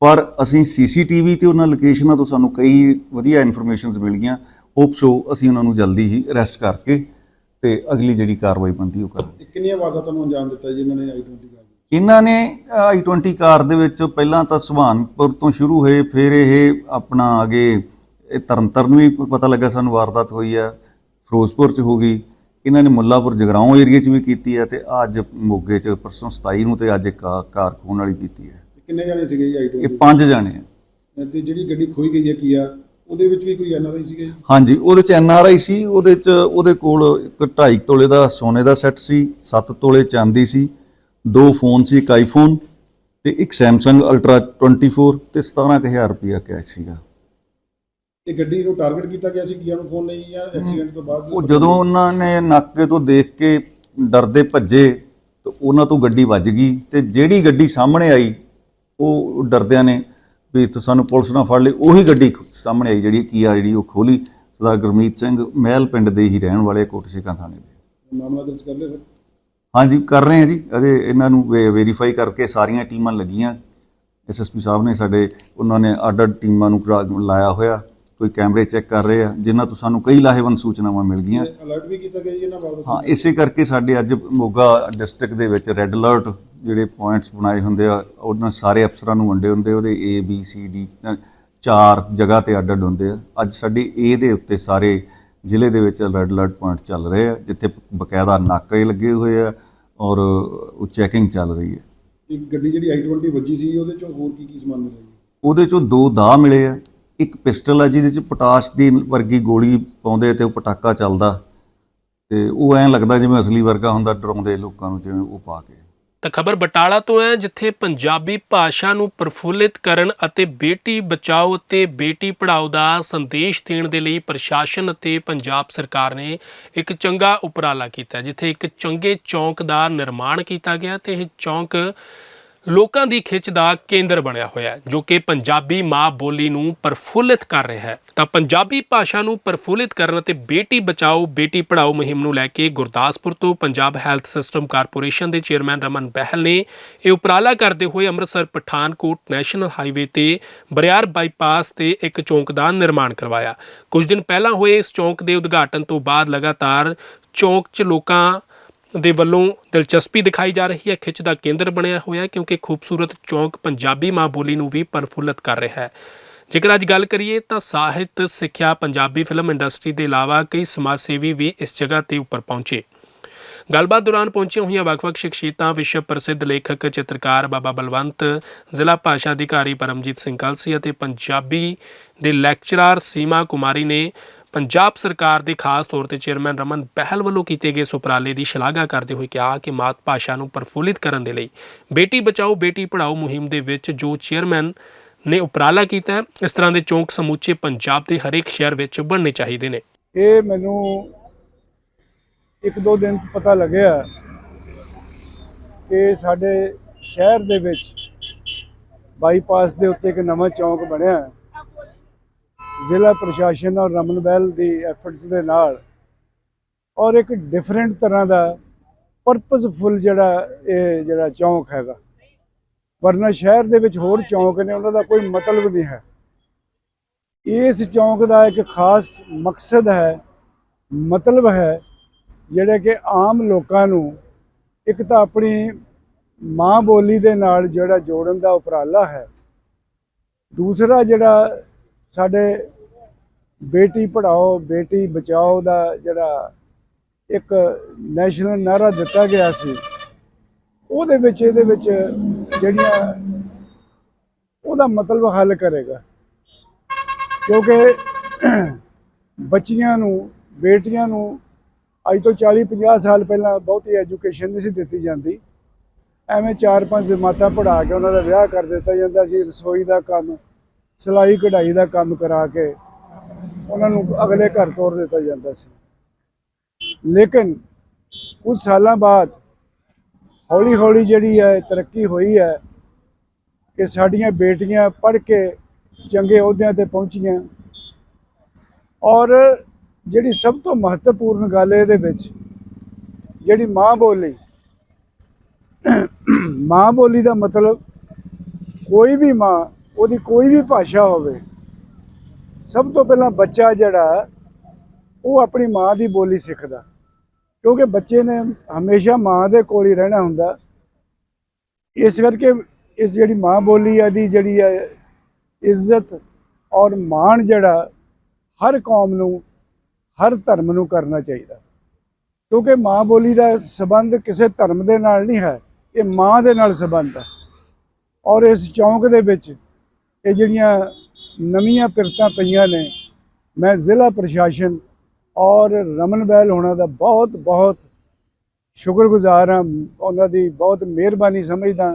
ਪਰ ਅਸੀਂ ਸੀਸੀਟੀਵੀ ਤੇ ਉਹਨਾਂ ਲੋਕੇਸ਼ਨਾਂ ਤੋਂ ਸਾਨੂੰ ਕਈ ਵਧੀਆ ਇਨਫੋਰਮੇਸ਼ਨਸ ਮਿਲ ਗਈਆਂ। ਹੋਪ ਸੋ ਅਸੀਂ ਉਹਨਾਂ ਨੂੰ ਜਲਦੀ ਹੀ ਅਰੈਸਟ ਕਰਕੇ ਤੇ ਅਗਲੀ ਜਿਹੜੀ ਕਾਰਵਾਈ ਬਣਦੀ ਉਹ ਕਰਾਂਗੇ। ਕਿੰਨੀਆਂ ਵਾਰਦਾਤਾਂ ਨੂੰ ਅੰਜਾਮ ਦਿੱਤਾ ਜੀ ਇਹਨਾਂ ਨੇ ਆਈ-20 ਕਾਰ ਇਹਨਾਂ ਨੇ i20 ਕਾਰ ਦੇ ਵਿੱਚ ਪਹਿਲਾਂ ਤਾਂ ਸੁਭਾਨਪੁਰ ਤੋਂ ਸ਼ੁਰੂ ਹੋਏ ਫਿਰ ਇਹ ਆਪਣਾ ਅਗੇ ਇਹ ਤਰਨਤਾਰਨ ਵੀ ਪਤਾ ਲੱਗਾ ਸਾਨੂੰ ਵਾਰਦਾਤ ਹੋਈ ਹੈ ਫਿਰੋਜ਼ਪੁਰ ਚ ਹੋ ਗਈ। ਇਹਨਾਂ ਨੇ ਮੁੱਲਾਪੁਰ ਜਗਰਾਉਂ ਏਰੀਆ ਚ ਵੀ ਕੀਤੀ ਹੈ ਤੇ ਅੱਜ ਮੋਗੇ ਚ ਪਰਸੋਂ 27 ਨੂੰ ਤੇ ਅੱਜ ਇੱਕ ਕਾਰ ਖੋਣ ਵਾਲੀ ਕੀਤੀ ਹੈ ਕਿੰਨੇ ਜਾਣੇ ਸੀਗੇ ਜੀ ਇਹ ਆਈ-20 ਪੰਜ ਜਾਣੇ ਆ। ਤੇ ਜਿਹੜੀ ਗੱਡੀ ਖੋਈ ਗਈ ਹੈ ਕੀ ਆ? ਉਹਦੇ ਵਿੱਚ ਵੀ ਕੋਈ ਐਨਆਰਆਈ ਸੀਗੇ ਜੀ? ਹਾਂਜੀ ਉਹਦੇ ਚ ਆਈ ਸੀ ਉਹਦੇ ਚ ਉਹਦੇ ਕੋਲ ਇੱਕ 2.5 ਤੋਲੇ ਦਾ ਸੋਨੇ ਦਾ ਸੈੱਟ ਸੀ 7 ਤੋਲੇ ਚਾਂਦੀ ਸੀ ਦੋ ਫੋਨ ਸੀ ਇੱਕ ਆਈਫੋਨ ਤੇ ਇੱਕ Samsung Ultra 24 ਤੇ 17000 ਰੁਪਇਆ ਕੈਸ਼ ਸੀਗਾ। ਇਹ ਗੱਡੀ ਨੂੰ ਟਾਰਗੇਟ ਕੀਤਾ ਗਿਆ ਸੀ ਕੀਆ ਨੂੰ ਫੋਨ ਲਈ ਜਾਂ ਐਕਸੀਡੈਂਟ ਤੋਂ ਬਾਅਦ? ਉਹ ਜਦੋਂ ਉਹਨਾਂ ਨੇ ਨਾਕੇ ਤੋਂ ਦੇਖ ਕੇ ਡਰਦੇ ਭੱਜੇ ਤੇ ਉਹਨਾਂ ਤੋਂ ਗੱਡੀ ਵੱਜ ਗਈ ਤੇ ਜਿਹੜੀ ਗੱਡੀ ਸਾਹਮਣੇ ਆਈ ਉਹ ਡਰਦਿਆਂ ਨੇ ਵੀ ਇੱਥੋਂ ਸਾਨੂੰ ਪੁਲਿਸ ਨਾਲ ਫੜ ਲਈ। ਉਹੀ ਗੱਡੀ ਸਾਹਮਣੇ ਆਈ ਜਿਹੜੀ ਕੀਆ ਜਿਹੜੀ ਉਹ ਖੋਲੀ। ਸਰਦਾਰ ਗੁਰਮੀਤ ਸਿੰਘ ਮਹਿਲ ਪਿੰਡ ਦੇ ਹੀ ਰਹਿਣ ਵਾਲੇ ਕੋਟਸ਼ੀਕਾਂ ਥਾਣੇ ਦੇ। ਮਾਮਲਾ ਦਰਜ ਕਰ ਲਿਆ ਸਰ? ਹਾਂਜੀ ਕਰ ਰਹੇ ਹਾਂ ਜੀ। ਅਜੇ ਇਹਨਾਂ ਨੂੰ ਵੈਰੀਫਾਈ ਕਰਕੇ ਸਾਰੀਆਂ ਟੀਮਾਂ ਲੱਗੀਆਂ। ਐਸਐਸਪੀ ਸਾਹਿਬ ਨੇ ਸਾਡੇ ਉਹਨਾਂ ਨੇ ਆਰਡਰ ਟੀਮਾਂ ਨੂੰ ਲਾਇਆ ਹੋਇਆ। ਕੋਈ ਕੈਮਰੇ ਚੈੱਕ ਕਰ ਰਹੇ ਆ ਜਿਨ੍ਹਾਂ ਤੋਂ ਸਾਨੂੰ ਕਈ ਲਾਹੇਵੰਦ ਸੂਚਨਾਵਾਂ ਮਿਲ ਗਈਆਂ ਅਲਰਟ ਵੀ ਕੀਤਾ ਗਿਆ ਜੀ ਇਹਨਾਂ ਬਾਬਤ? ਹਾਂ ਇਸੇ ਕਰਕੇ ਸਾਡੇ ਅੱਜ ਮੋਗਾ ਡਿਸਟ੍ਰਿਕਟ ਦੇ ਵਿੱਚ ਰੈੱਡ ਅਲਰਟ ਜਿਹੜੇ ਪੁਆਇੰਟਸ ਬਣਾਏ ਹੁੰਦੇ ਆ ਉਹਨਾਂ ਸਾਰੇ ਅਫਸਰਾਂ ਨੂੰ ਵੰਡੇ ਹੁੰਦੇ ਉਹਦੇ A B C D ਅ, ਚਾਰ ਜਗ੍ਹਾ ਤੇ ਅੱਡ ਅੱਡ ਹੁੰਦੇ ਆ। ਅੱਜ ਸਾਡੀ A ਦੇ ਉੱਤੇ ਸਾਰੇ ਜ਼ਿਲ੍ਹੇ ਦੇ ਵਿੱਚ ਰੈੱਡ ਅਲਰਟ ਪੁਆਇੰਟ ਚੱਲ ਰਹੇ ਆ ਜਿੱਥੇ ਬਕਾਇਦਾ ਨਾਕੇ ਲੱਗੇ ਹੋਏ ਆ ਔਰ ਉਹ ਚੈਕਿੰਗ ਚੱਲ ਰਹੀ ਹੈ। ਇੱਕ ਗੱਡੀ ਜਿਹੜੀ i20 ਵੱਜੀ ਸੀ ਉਹਦੇ ਚੋਂ ਹੋਰ ਕੀ ਕੀ ਸਮਾਨ ਮਿਲਿਆ ਜੀ? ਉਹਦੇ ਚੋਂ ਦੋ ਦਾਅ ਮਿਲੇ ਆ। ਇੱਕ ਪਿਸਟਲ ਆ ਜਿਹਦੇ ਚ ਪੋਟਾਸ਼ ਦੀ ਵਰਗੀ ਗੋਲੀ ਪਾਉਂਦੇ ਤੇ ਉਹ ਪਟਾਕਾ ਚੱਲਦਾ। ਤੇ ਉਹ ਐਂ ਲੱਗਦਾ ਜਿਵੇਂ ਅਸਲੀ ਵਰਗਾ ਹੁੰਦਾ ਡਰਾਉਂਦੇ ਲੋਕਾਂ ਨੂੰ ਜਿਵੇਂ ਉਹ ਪਾ ਕੇ। ਤਾਂ ਖਬਰ ਬਟਾਲਾ ਤੋਂ ਹੈ, ਜਿੱਥੇ ਪੰਜਾਬੀ ਭਾਸ਼ਾ ਨੂੰ ਪ੍ਰਫੁੱਲਿਤ ਕਰਨ ਅਤੇ ਬੇਟੀ ਬਚਾਓ ਅਤੇ ਬੇਟੀ ਪੜ੍ਹਾਓ ਦਾ ਸੰਦੇਸ਼ ਦੇਣ ਦੇ ਲਈ ਪ੍ਰਸ਼ਾਸਨ ਅਤੇ ਪੰਜਾਬ ਸਰਕਾਰ ਨੇ ਇੱਕ ਚੰਗਾ ਉਪਰਾਲਾ ਕੀਤਾ, ਜਿੱਥੇ ਇੱਕ ਚੰਗੇ ਚੌਂਕ ਦਾ ਨਿਰਮਾਣ ਕੀਤਾ ਗਿਆ ਤੇ ਇਹ ਚੌਂਕ ਲੋਕਾਂ ਦੀ ਖਿੱਚ ਦਾ ਕੇਂਦਰ ਬਣਿਆ ਹੋਇਆ ਹੈ, ਜੋ ਕਿ ਪੰਜਾਬੀ ਮਾਂ ਬੋਲੀ ਨੂੰ ਪ੍ਰਫੁੱਲਿਤ ਕਰ ਰਿਹਾ ਹੈ। ਤਾਂ ਪੰਜਾਬੀ ਭਾਸ਼ਾ ਨੂੰ ਪ੍ਰਫੁੱਲਿਤ ਕਰਨ ਅਤੇ ਬੇਟੀ ਬਚਾਓ, ਬੇਟੀ ਪੜ੍ਹਾਓ ਮੁਹਿੰਮ ਨੂੰ ਲੈ ਕੇ ਗੁਰਦਾਸਪੁਰ ਤੋਂ ਪੰਜਾਬ ਹੈਲਥ ਸਿਸਟਮ ਕਾਰਪੋਰੇਸ਼ਨ ਦੇ ਚੇਅਰਮੈਨ ਰਮਨ ਬਹਿਲ ਨੇ ਇਹ ਉਪਰਾਲਾ ਕਰਦੇ ਹੋਏ ਅੰਮ੍ਰਿਤਸਰ ਪਠਾਨਕੋਟ ਨੈਸ਼ਨਲ ਹਾਈਵੇ ਤੇ ਬਰਿਆਰ ਬਾਈਪਾਸ ਤੇ ਇੱਕ ਚੌਂਕ ਦਾ ਨਿਰਮਾਣ ਕਰਵਾਇਆ। ਕੁਝ ਦਿਨ ਪਹਿਲਾਂ ਹੋਏ ਇਸ ਚੌਂਕ ਦੇ ਉਦਘਾਟਨ ਤੋਂ ਬਾਅਦ ਲਗਾਤਾਰ ਚੌਂਕ 'ਚ ਲੋਕਾਂ ਦੇ ਵੱਲੋਂ ਦਿਲਚਸਪੀ ਦਿਖਾਈ ਜਾ ਰਹੀ ਹੈ। ਖਿੱਚ ਦਾ ਕੇਂਦਰ ਬਣਿਆ ਹੋਇਆ ਹੈ ਕਿਉਂਕਿ ਖੂਬਸੂਰਤ ਚੌਂਕ ਪੰਜਾਬੀ ਮਾਂ ਬੋਲੀ ਨੂੰ ਵੀ ਪ੍ਰਫੁੱਲਤ ਕਰ ਰਿਹਾ ਹੈ। ਜੇਕਰ ਅੱਜ ਗੱਲ ਕਰੀਏ ਤਾਂ ਸਾਹਿਤ, ਸਿੱਖਿਆ, ਪੰਜਾਬੀ ਫਿਲਮ ਇੰਡਸਟਰੀ ਦੇ ਇਲਾਵਾ ਕਈ ਸਮਾਜ ਸੇਵੀ ਵੀ ਇਸ ਜਗ੍ਹਾ ਤੇ ਉੱਪਰ ਪਹੁੰਚੇ। ਗੱਲਬਾਤ ਦੌਰਾਨ ਪਹੁੰਚੀਆਂ ਹੋਈਆਂ ਵੱਖ-ਵੱਖ ਸ਼ਖਸੀਅਤਾਂ, ਵਿਸ਼ਵ ਪ੍ਰਸਿੱਧ ਲੇਖਕ, ਚਿੱਤਰਕਾਰ ਬਾਬਾ ਬਲਵੰਤ, ਜ਼ਿਲ੍ਹਾ ਭਾਸ਼ਾ ਅਧਿਕਾਰੀ ਪਰਮਜੀਤ ਸਿੰਘ ਕਲਸੀ ਅਤੇ ਪੰਜਾਬੀ ਦੇ ਲੈਕਚਰਰ ਸੀਮਾ ਕੁਮਾਰੀ ਨੇ ਪੰਜਾਬ ਸਰਕਾਰ ਦੇ ਖਾਸ ਤੌਰ ਤੇ ਚੇਅਰਮੈਨ ਰਮਨ ਬਹਿਲ ਵੱਲੋਂ ਕੀਤੇ ਗਏ ਇਸ ਉਪਰਾਲੇ ਦੀ ਸ਼ਲਾਘਾ ਕਰਦੇ ਹੋਏ ਕਿਹਾ ਕਿ ਮਾਤ ਭਾਸ਼ਾ ਨੂੰ ਪ੍ਰਫੁੱਲਿਤ ਕਰਨ ਦੇ ਲਈ ਬੇਟੀ ਬਚਾਓ, ਬੇਟੀ ਪੜਾਓ ਮੁਹਿੰਮ ਦੇ ਵਿੱਚ ਜੋ ਚੇਅਰਮੈਨ ਨੇ ਉਪਰਾਲਾ ਕੀਤਾ ਇਸ ਤਰ੍ਹਾਂ ਦੇ ਚੌਂਕ ਸਮੁੱਚੇ ਪੰਜਾਬ ਦੇ ਹਰੇਕ ਸ਼ਹਿਰ ਵਿੱਚ ਬਣਨੇ ਚਾਹੀਦੇ ਨੇ ਇਹ ਮੈਨੂੰ ਇੱਕ ਦੋ ਦਿਨ ਪਤਾ ਲੱਗਿਆ ਕਿ ਸਾਡੇ ਸ਼ਹਿਰ ਦੇ ਵਿੱਚ ਬਾਈਪਾਸ ਦੇ ਉੱਤੇ ਇੱਕ ਨਵਾਂ ਚੌਂਕ ਬਣਿਆ ਹੈ। ਜ਼ਿਲ੍ਹਾ ਪ੍ਰਸ਼ਾਸਨ ਔਰ ਰਮਨ ਬਹਿਲ ਦੀ ਐਫਰਟਸ ਦੇ ਨਾਲ ਔਰ ਇੱਕ ਡਿਫਰੈਂਟ ਤਰ੍ਹਾਂ ਦਾ ਪਰਪਸਫੁਲ ਜਿਹੜਾ ਇਹ ਜਿਹੜਾ ਚੌਂਕ ਹੈਗਾ। ਵਰਨਾ ਸ਼ਹਿਰ ਦੇ ਵਿੱਚ ਹੋਰ ਚੌਂਕ ਨੇ, ਉਹਨਾਂ ਦਾ ਕੋਈ ਮਤਲਬ ਨਹੀਂ ਹੈ। ਇਸ ਚੌਂਕ ਦਾ ਇੱਕ ਖਾਸ ਮਕਸਦ ਹੈ, ਮਤਲਬ ਹੈ ਜਿਹੜੇ ਕਿ ਆਮ ਲੋਕਾਂ ਨੂੰ ਇੱਕ ਤਾਂ ਆਪਣੀ ਮਾਂ ਬੋਲੀ ਦੇ ਨਾਲ ਜਿਹੜਾ ਜੋੜਨ ਦਾ ਉਪਰਾਲਾ ਹੈ। ਦੂਸਰਾ ਜਿਹੜਾ ਸਾਡੇ ਬੇਟੀ ਪੜ੍ਹਾਓ, ਬੇਟੀ ਬਚਾਓ ਦਾ ਜਿਹੜਾ ਇੱਕ ਨੈਸ਼ਨਲ ਨਾਰਾ ਦਿੱਤਾ ਗਿਆ ਸੀ, ਉਹਦੇ ਵਿੱਚ, ਇਹਦੇ ਵਿੱਚ ਜਿਹੜੀਆਂ ਉਹਦਾ ਮਤਲਬ ਹੱਲ ਕਰੇਗਾ। ਕਿਉਂਕਿ ਬੱਚੀਆਂ ਨੂੰ, ਬੇਟੀਆਂ ਨੂੰ ਅੱਜ ਤੋਂ 40 50 ਸਾਲ ਪਹਿਲਾਂ ਬਹੁਤੀ ਐਜੂਕੇਸ਼ਨ ਨਹੀਂ ਸੀ ਦਿੱਤੀ ਜਾਂਦੀ। ਐਵੇਂ ਚਾਰ ਪੰਜ ਜਮਾਤਾਂ ਪੜ੍ਹਾ ਕੇ ਉਹਨਾਂ ਦਾ ਵਿਆਹ ਕਰ ਦਿੱਤਾ ਜਾਂਦਾ ਸੀ, ਰਸੋਈ ਦਾ ਕੰਮ ਸਿਲਾਈ ਕਢਾਈ ਦਾ ਕੰਮ ਕਰਾ ਕੇ ਉਹਨਾਂ ਨੂੰ ਅਗਲੇ ਘਰ ਤੋਰ ਦਿੱਤਾ ਜਾਂਦਾ ਸੀ। ਲੇਕਿਨ ਕੁਝ ਸਾਲਾਂ ਬਾਅਦ ਹੌਲੀ ਹੌਲੀ ਜਿਹੜੀ ਹੈ, ਤਰੱਕੀ ਹੋਈ ਹੈ ਕਿ ਸਾਡੀਆਂ ਬੇਟੀਆਂ ਪੜ੍ਹ ਕੇ ਚੰਗੇ ਅਹੁਦਿਆਂ ਤੇ ਪਹੁੰਚੀਆਂ। ਔਰ ਜਿਹੜੀ ਸਭ ਤੋਂ ਮਹੱਤਵਪੂਰਨ ਗੱਲ ਇਹਦੇ ਵਿੱਚ, ਜਿਹੜੀ ਮਾਂ ਬੋਲੀ ਮਾਂ ਬੋਲੀ ਦਾ ਮਤਲਬ ਕੋਈ ਵੀ ਮਾਂ ਉਹਦੀ ਕੋਈ ਵੀ ਭਾਸ਼ਾ ਹੋਵੇ, ਸਭ ਤੋਂ ਪਹਿਲਾਂ ਬੱਚਾ ਜਿਹੜਾ, ਉਹ ਆਪਣੀ ਮਾਂ ਦੀ ਬੋਲੀ ਸਿੱਖਦਾ। ਕਿਉਂਕਿ ਬੱਚੇ ਨੇ ਹਮੇਸ਼ਾ ਮਾਂ ਦੇ ਕੋਲ ਹੀ ਰਹਿਣਾ ਹੁੰਦਾ। ਇਸ ਕਰਕੇ ਇਸ ਜਿਹੜੀ ਮਾਂ ਬੋਲੀ ਆ ਦੀ ਜਿਹੜੀ ਹੈ ਇੱਜ਼ਤ ਔਰ ਮਾਣ ਜਿਹੜਾ, ਹਰ ਕੌਮ ਨੂੰ, ਹਰ ਧਰਮ ਨੂੰ ਕਰਨਾ ਚਾਹੀਦਾ। ਕਿਉਂਕਿ ਮਾਂ ਬੋਲੀ ਦਾ ਸਬੰਧ ਕਿਸੇ ਧਰਮ ਦੇ ਨਾਲ ਨਹੀਂ ਹੈ, ਇਹ ਮਾਂ ਦੇ ਨਾਲ ਸਬੰਧ ਹੈ। ਔਰ ਇਸ ਚੌਂਕ ਦੇ ਵਿੱਚ ਇਹ ਜਿਹੜੀਆਂ ਨਵੀਆਂ ਪਿਰਤਾਂ ਪਈਆਂ ਨੇ, ਮੈਂ ਜ਼ਿਲ੍ਹਾ ਪ੍ਰਸ਼ਾਸਨ ਔਰ ਰਮਨ ਬਹਿਲ ਹੋਣਾ ਦਾ ਬਹੁਤ ਬਹੁਤ ਸ਼ੁਕਰਗੁਜ਼ਾਰ ਹਾਂ। ਉਹਨਾਂ ਦੀ ਬਹੁਤ ਮਿਹਰਬਾਨੀ ਸਮਝਦਾ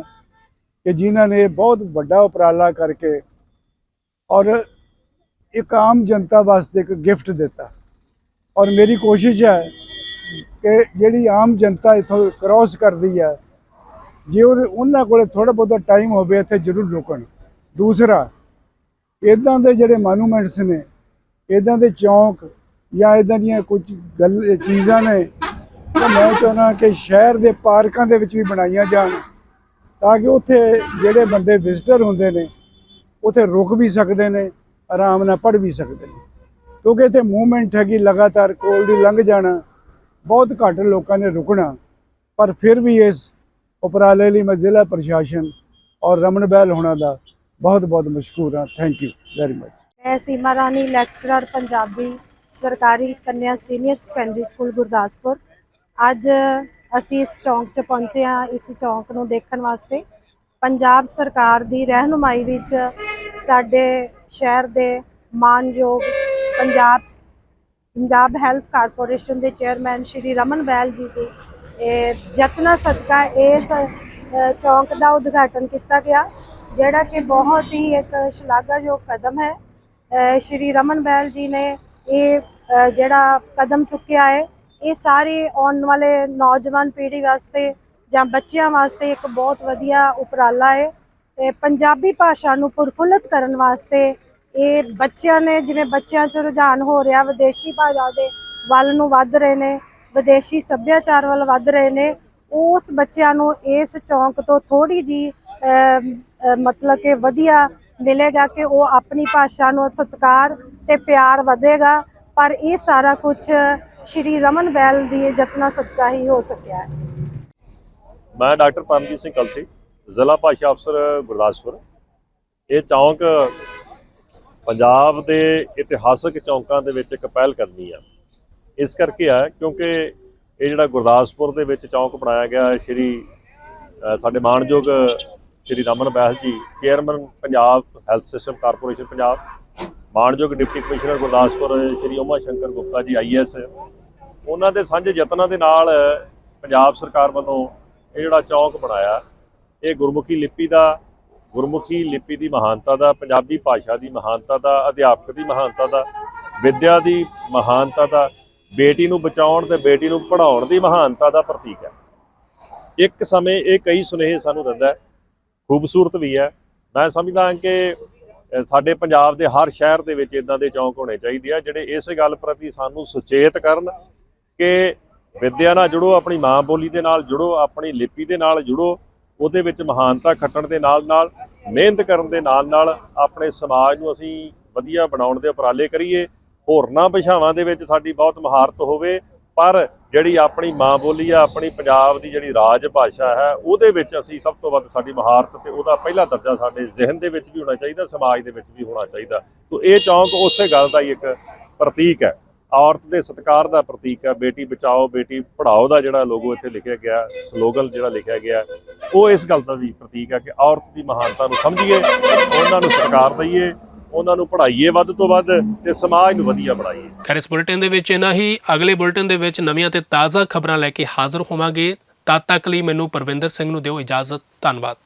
ਕਿ ਜਿਨ੍ਹਾਂ ਨੇ ਬਹੁਤ ਵੱਡਾ ਉਪਰਾਲਾ ਕਰਕੇ ਔਰ ਇੱਕ ਆਮ ਜਨਤਾ ਵਾਸਤੇ ਇੱਕ ਗਿਫਟ ਦਿੱਤਾ। ਔਰ ਮੇਰੀ ਕੋਸ਼ਿਸ਼ ਹੈ ਕਿ ਜਿਹੜੀ ਆਮ ਜਨਤਾ ਇਥੋਂ ਕ੍ਰਾਸ ਕਰਦੀ ਹੈ, ਜੇ ਉਹਨਾਂ ਕੋਲੇ ਥੋੜਾ ਬਹੁਤਾ ਟਾਈਮ ਹੋਵੇ, ਇੱਥੇ ਜ਼ਰੂਰ ਰੁਕਣ। ਦੂਸਰਾ ਇਦਾਂ ਦੇ ਜਿਹੜੇ ਮੋਨੂਮੈਂਟਸ ਨੇ ਇਦਾਂ ਦੇ ਚੌਂਕ ਜਾਂ ਇਦਾਂ ਦੀਆਂ ਕੁਝ ਗੱਲ, ਚੀਜ਼ਾਂ ਨੇ ਉਹ ਮੈਂ ਚਾਹੁੰਦਾ ਕਿ ਸ਼ਹਿਰ ਦੇ ਪਾਰਕਾਂ ਦੇ ਵਿੱਚ ਵੀ ਬਣਾਈਆਂ ਜਾਣ, ਤਾਂ ਕਿ ਉੱਥੇ ਜਿਹੜੇ ਬੰਦੇ ਵਿਜ਼ਿਟਰ ਹੁੰਦੇ ਨੇ, ਉੱਥੇ ਰੁਕ ਵੀ ਸਕਦੇ ਨੇ, ਆਰਾਮ ਨਾਲ ਪੜ੍ਹ ਵੀ ਸਕਦੇ ਨੇ। ਕਿਉਂਕਿ ਇੱਥੇ ਮੂਵਮੈਂਟ ਹੈਗੀ ਲਗਾਤਾਰ, ਕੋਲ ਦੀ ਲੰਘ ਜਾਣਾ, ਬਹੁਤ ਘੱਟ ਲੋਕਾਂ ਨੇ ਰੁਕਣਾ, ਪਰ ਫਿਰ ਵੀ ਇਸ ਉਪਰਾਲੇ ਲਈ ਮੈਂ ਜ਼ਿਲ੍ਹਾ ਪ੍ਰਸ਼ਾਸਨ ਔਰ ਰਮਨ ਬਹਿਲ ਹੋਣਾ ਦਾ ਬਹੁਤ ਬਹੁਤ ਮਸ਼ਕੂਰ ਹਾਂ। ਥੈਂਕ ਯੂ ਵੈਰੀ ਮਚ ਮੈਂ ਸੀਮਾ ਰਾਣੀ ਲੈਕਚਰਰ ਪੰਜਾਬੀ, ਸਰਕਾਰੀ ਕੰਨਿਆ ਸੀਨੀਅਰ ਸੈਕੰਡਰੀ ਸਕੂਲ ਗੁਰਦਾਸਪੁਰ। ਅੱਜ ਅਸੀਂ ਇਸ ਚੌਂਕ 'ਚ ਪਹੁੰਚੇ ਹਾਂ, ਇਸ ਚੌਂਕ ਨੂੰ ਦੇਖਣ ਵਾਸਤੇ। ਪੰਜਾਬ ਸਰਕਾਰ ਦੀ ਰਹਿਨੁਮਾਈ ਵਿੱਚ ਸਾਡੇ ਸ਼ਹਿਰ ਦੇ ਮਾਨਯੋਗ ਪੰਜਾਬ ਪੰਜਾਬ ਹੈਲਥ ਕਾਰਪੋਰੇਸ਼ਨ ਦੇ ਚੇਅਰਮੈਨ ਸ਼੍ਰੀ ਰਮਨ ਬੈਲ ਜੀ ਦੀ ਇਹ ਯਤਨਾਂ ਸਦਕਾ ਇਸ ਚੌਂਕ ਦਾ ਉਦਘਾਟਨ ਕੀਤਾ ਗਿਆ। ਜਿਹੜਾ ਕਿ ਬਹੁਤ ਹੀ ਇੱਕ ਸ਼ਲਾਘਾਯੋਗ ਕਦਮ ਹੈ। ਸ਼੍ਰੀ ਰਮਨ ਬੈਲ ਜੀ ਨੇ ਇਹ ਜਿਹੜਾ ਕਦਮ ਚੁੱਕਿਆ ਹੈ, ਇਹ ਸਾਰੇ ਆਉਣ ਵਾਲੇ ਨੌਜਵਾਨ ਪੀੜ੍ਹੀ ਵਾਸਤੇ ਜਾਂ ਬੱਚਿਆਂ ਵਾਸਤੇ ਇੱਕ ਬਹੁਤ ਵਧੀਆ ਉਪਰਾਲਾ ਹੈ। ਪੰਜਾਬੀ ਭਾਸ਼ਾ ਨੂੰ ਪ੍ਰਫੁੱਲਤ ਕਰਨ ਵਾਸਤੇ ਇਹ ਬੱਚਿਆਂ ਨੇ, ਜਿਵੇਂ ਬੱਚਿਆਂ 'ਚ ਰੁਝਾਨ ਹੋ ਰਿਹਾ, ਵਿਦੇਸ਼ੀ ਭਾਸ਼ਾ ਦੇ ਵੱਲ ਨੂੰ ਵੱਧ ਰਹੇ ਨੇ, ਵਿਦੇਸ਼ੀ ਸੱਭਿਆਚਾਰ ਵੱਲ ਵੱਧ ਰਹੇ ਨੇ, ਉਸ ਬੱਚਿਆਂ ਨੂੰ ਇਸ ਚੌਂਕ ਤੋਂ ਥੋੜੀ ਜੀ ਮਤਲਬ ਕਿ ਵਧੀਆ ਮਿਲੇਗਾ ਕਿ ਉਹ ਆਪਣੀ ਭਾਸ਼ਾ ਨੂੰ ਸਤਿਕਾਰ ਤੇ ਪਿਆਰ ਵਧੇਗਾ, ਪਰ ਇਹ ਸਾਰਾ ਕੁਝ ਸ਼੍ਰੀ ਰਮਨ ਬੈਲ ਦੀ ਯਤਨਾਂ ਸਦਕਾ ਹੀ ਹੋ ਸਕਿਆ ਮੈਂ ਡਾਕਟਰ ਪਰਮਜੀਤ ਸਿੰਘ ਕਲਸੀ, ਜ਼ਿਲ੍ਹਾ ਭਾਸ਼ਾ ਅਫਸਰ ਗੁਰਦਾਸਪੁਰ। ਇਹ ਚੌਂਕ ਪੰਜਾਬ ਦੇ ਇਤਿਹਾਸਕ ਚੌਂਕਾਂ ਦੇ ਵਿੱਚ ਇੱਕ ਪਹਿਲ ਕਰਨੀ ਆ। ਇਸ ਕਰਕੇ ਆ, ਕਿਉਂਕਿ ਇਹ ਜਿਹੜਾ ਗੁਰਦਾਸਪੁਰ ਦੇ ਵਿੱਚ ਚੌਂਕ ਬਣਾਇਆ ਗਿਆ ਸ਼੍ਰੀ ਸਾਡੇ ਮਾਣਯੋਗ Shri Raman Behl ji chairman Punjab health system corporation Punjab ਮਾਣਯੋਗ deputy commissioner Gurdaspur Shri Uma Shankar Gupta ji IAS ਉਹਨਾਂ ਦੇ ਸਾਂਝੇ ਯਤਨਾਂ ਦੇ ਨਾਲ ਪੰਜਾਬ ਸਰਕਾਰ ਵੱਲੋਂ ਇਹ ਜਿਹੜਾ ਚੌਂਕ ਬਣਾਇਆ, ਇਹ ਗੁਰਮੁਖੀ ਲਿਪੀ ਦਾ, ਗੁਰਮੁਖੀ ਲਿਪੀ ਦੀ ਮਹਾਨਤਾ ਦਾ, ਪੰਜਾਬੀ ਭਾਸ਼ਾ ਦੀ ਮਹਾਨਤਾ ਦਾ, ਅਧਿਆਪਕ ਦੀ ਮਹਾਨਤਾ ਦਾ, ਵਿਦਿਆ ਦੀ ਮਹਾਨਤਾ ਦਾ, ਬੇਟੀ ਨੂੰ ਬਚਾਉਣ ਤੇ ਬੇਟੀ ਨੂੰ ਪੜ੍ਹਾਉਣ ਦੀ ਮਹਾਨਤਾ ਦਾ ਪ੍ਰਤੀਕ ਹੈ। ਇੱਕ ਸਮੇਂ ਇਹ ਕਈ ਸੁਨੇਹੇ ਸਾਨੂੰ ਦਿੰਦਾ ਹੈ ਖੂਬਸੂਰਤ ਵੀ ਹੈ। ਮੈਂ ਸਮਝਦਾ ਕਿ ਸਾਡੇ ਪੰਜਾਬ ਦੇ ਹਰ ਸ਼ਹਿਰ ਦੇ ਵਿੱਚ ਇਦਾਂ ਦੇ ਚੌਂਕ ਹੋਣੇ ਚਾਹੀਦੇ ਆ, ਜਿਹੜੇ ਇਸ ਗੱਲ ਪ੍ਰਤੀ ਸਾਨੂੰ ਸੁਚੇਤ ਕਰਨ ਕਿ ਵਿੱਦਿਆ ਨਾਲ ਜੁੜੋ, ਆਪਣੀ ਮਾਂ ਬੋਲੀ ਦੇ ਨਾਲ ਜੁੜੋ, ਆਪਣੀ ਲਿਪੀ ਦੇ ਨਾਲ ਜੁੜੋ, ਉਹਦੇ ਵਿੱਚ ਮਹਾਨਤਾ ਖੱਟਣ ਦੇ ਨਾਲ ਨਾਲ, ਮਿਹਨਤ ਕਰਨ ਦੇ ਨਾਲ ਨਾਲ ਆਪਣੇ ਸਮਾਜ ਨੂੰ ਅਸੀਂ ਵਧੀਆ ਬਣਾਉਣ ਦੇ ਉਪਰਾਲੇ ਕਰੀਏ। ਹੋਰਨਾਂ ਭਾਸ਼ਾਵਾਂ ਦੇ ਵਿੱਚ ਸਾਡੀ ਬਹੁਤ ਮਹਾਰਤ ਹੋਵੇ, ਪਰ ਜਿਹੜੀ ਆਪਣੀ ਮਾਂ ਬੋਲੀ ਆ, ਆਪਣੀ ਪੰਜਾਬ ਦੀ ਜਿਹੜੀ ਰਾਜ ਭਾਸ਼ਾ ਹੈ, ਉਹਦੇ ਵਿੱਚ ਅਸੀਂ ਸਭ ਤੋਂ ਵੱਧ ਸਾਡੀ ਮਹਾਰਤ ਤੇ ਉਹਦਾ ਪਹਿਲਾ ਦਰਜਾ ਸਾਡੇ ਜ਼ਿਹਨ ਦੇ ਵਿੱਚ ਵੀ ਹੋਣਾ ਚਾਹੀਦਾ, ਸਮਾਜ ਦੇ ਵਿੱਚ ਵੀ ਹੋਣਾ ਚਾਹੀਦਾ। ਤੋਂ ਇਹ ਚੌਂਕ ਉਸੇ ਗੱਲ ਦਾ ਹੀ ਇੱਕ ਪ੍ਰਤੀਕ ਹੈ। ਔਰਤ ਦੇ ਸਤਿਕਾਰ ਦਾ ਪ੍ਰਤੀਕ ਹੈ। ਬੇਟੀ ਬਚਾਓ, ਬੇਟੀ ਪੜ੍ਹਾਓ ਦਾ ਜਿਹੜਾ ਲੋਗੋ ਇੱਥੇ ਲਿਖਿਆ ਗਿਆ, ਸਲੋਗਨ ਜਿਹੜਾ ਲਿਖਿਆ ਗਿਆ, ਉਹ ਇਸ ਗੱਲ ਦਾ ਵੀ ਪ੍ਰਤੀਕ ਹੈ ਕਿ ਔਰਤ ਦੀ ਮਹਾਨਤਾ ਨੂੰ ਸਮਝੀਏ, ਉਹਨਾਂ ਨੂੰ ਸਤਿਕਾਰ ਦਈਏ। ਉਹਨਾਂ ਨੂੰ ਪੜ੍ਹਾਈਏ ਵੱਧ ਤੋਂ ਵੱਧ ਤੇ ਸਮਾਜ ਨੂੰ ਵਧੀਆ ਬਣਾਈਏ। ਖੈਰ, ਇਸ ਬੁਲੇਟਿਨ ਦੇ ਵਿੱਚ ਇਨਾ ਹੀ ਅਗਲੇ ਬੁਲੇਟਿਨ ਦੇ ਵਿੱਚ ਨਵੀਆਂ ਤੇ ਤਾਜ਼ਾ ਖਬਰਾਂ ਲੈ ਕੇ ਹਾਜ਼ਰ ਹੋਵਾਂਗੇ। ਤਦ ਤੱਕ ਲਈ ਮੈਨੂੰ ਪਰਵਿੰਦਰ ਸਿੰਘ ਨੂੰ ਦਿਓ ਇਜਾਜ਼ਤ। ਧੰਨਵਾਦ।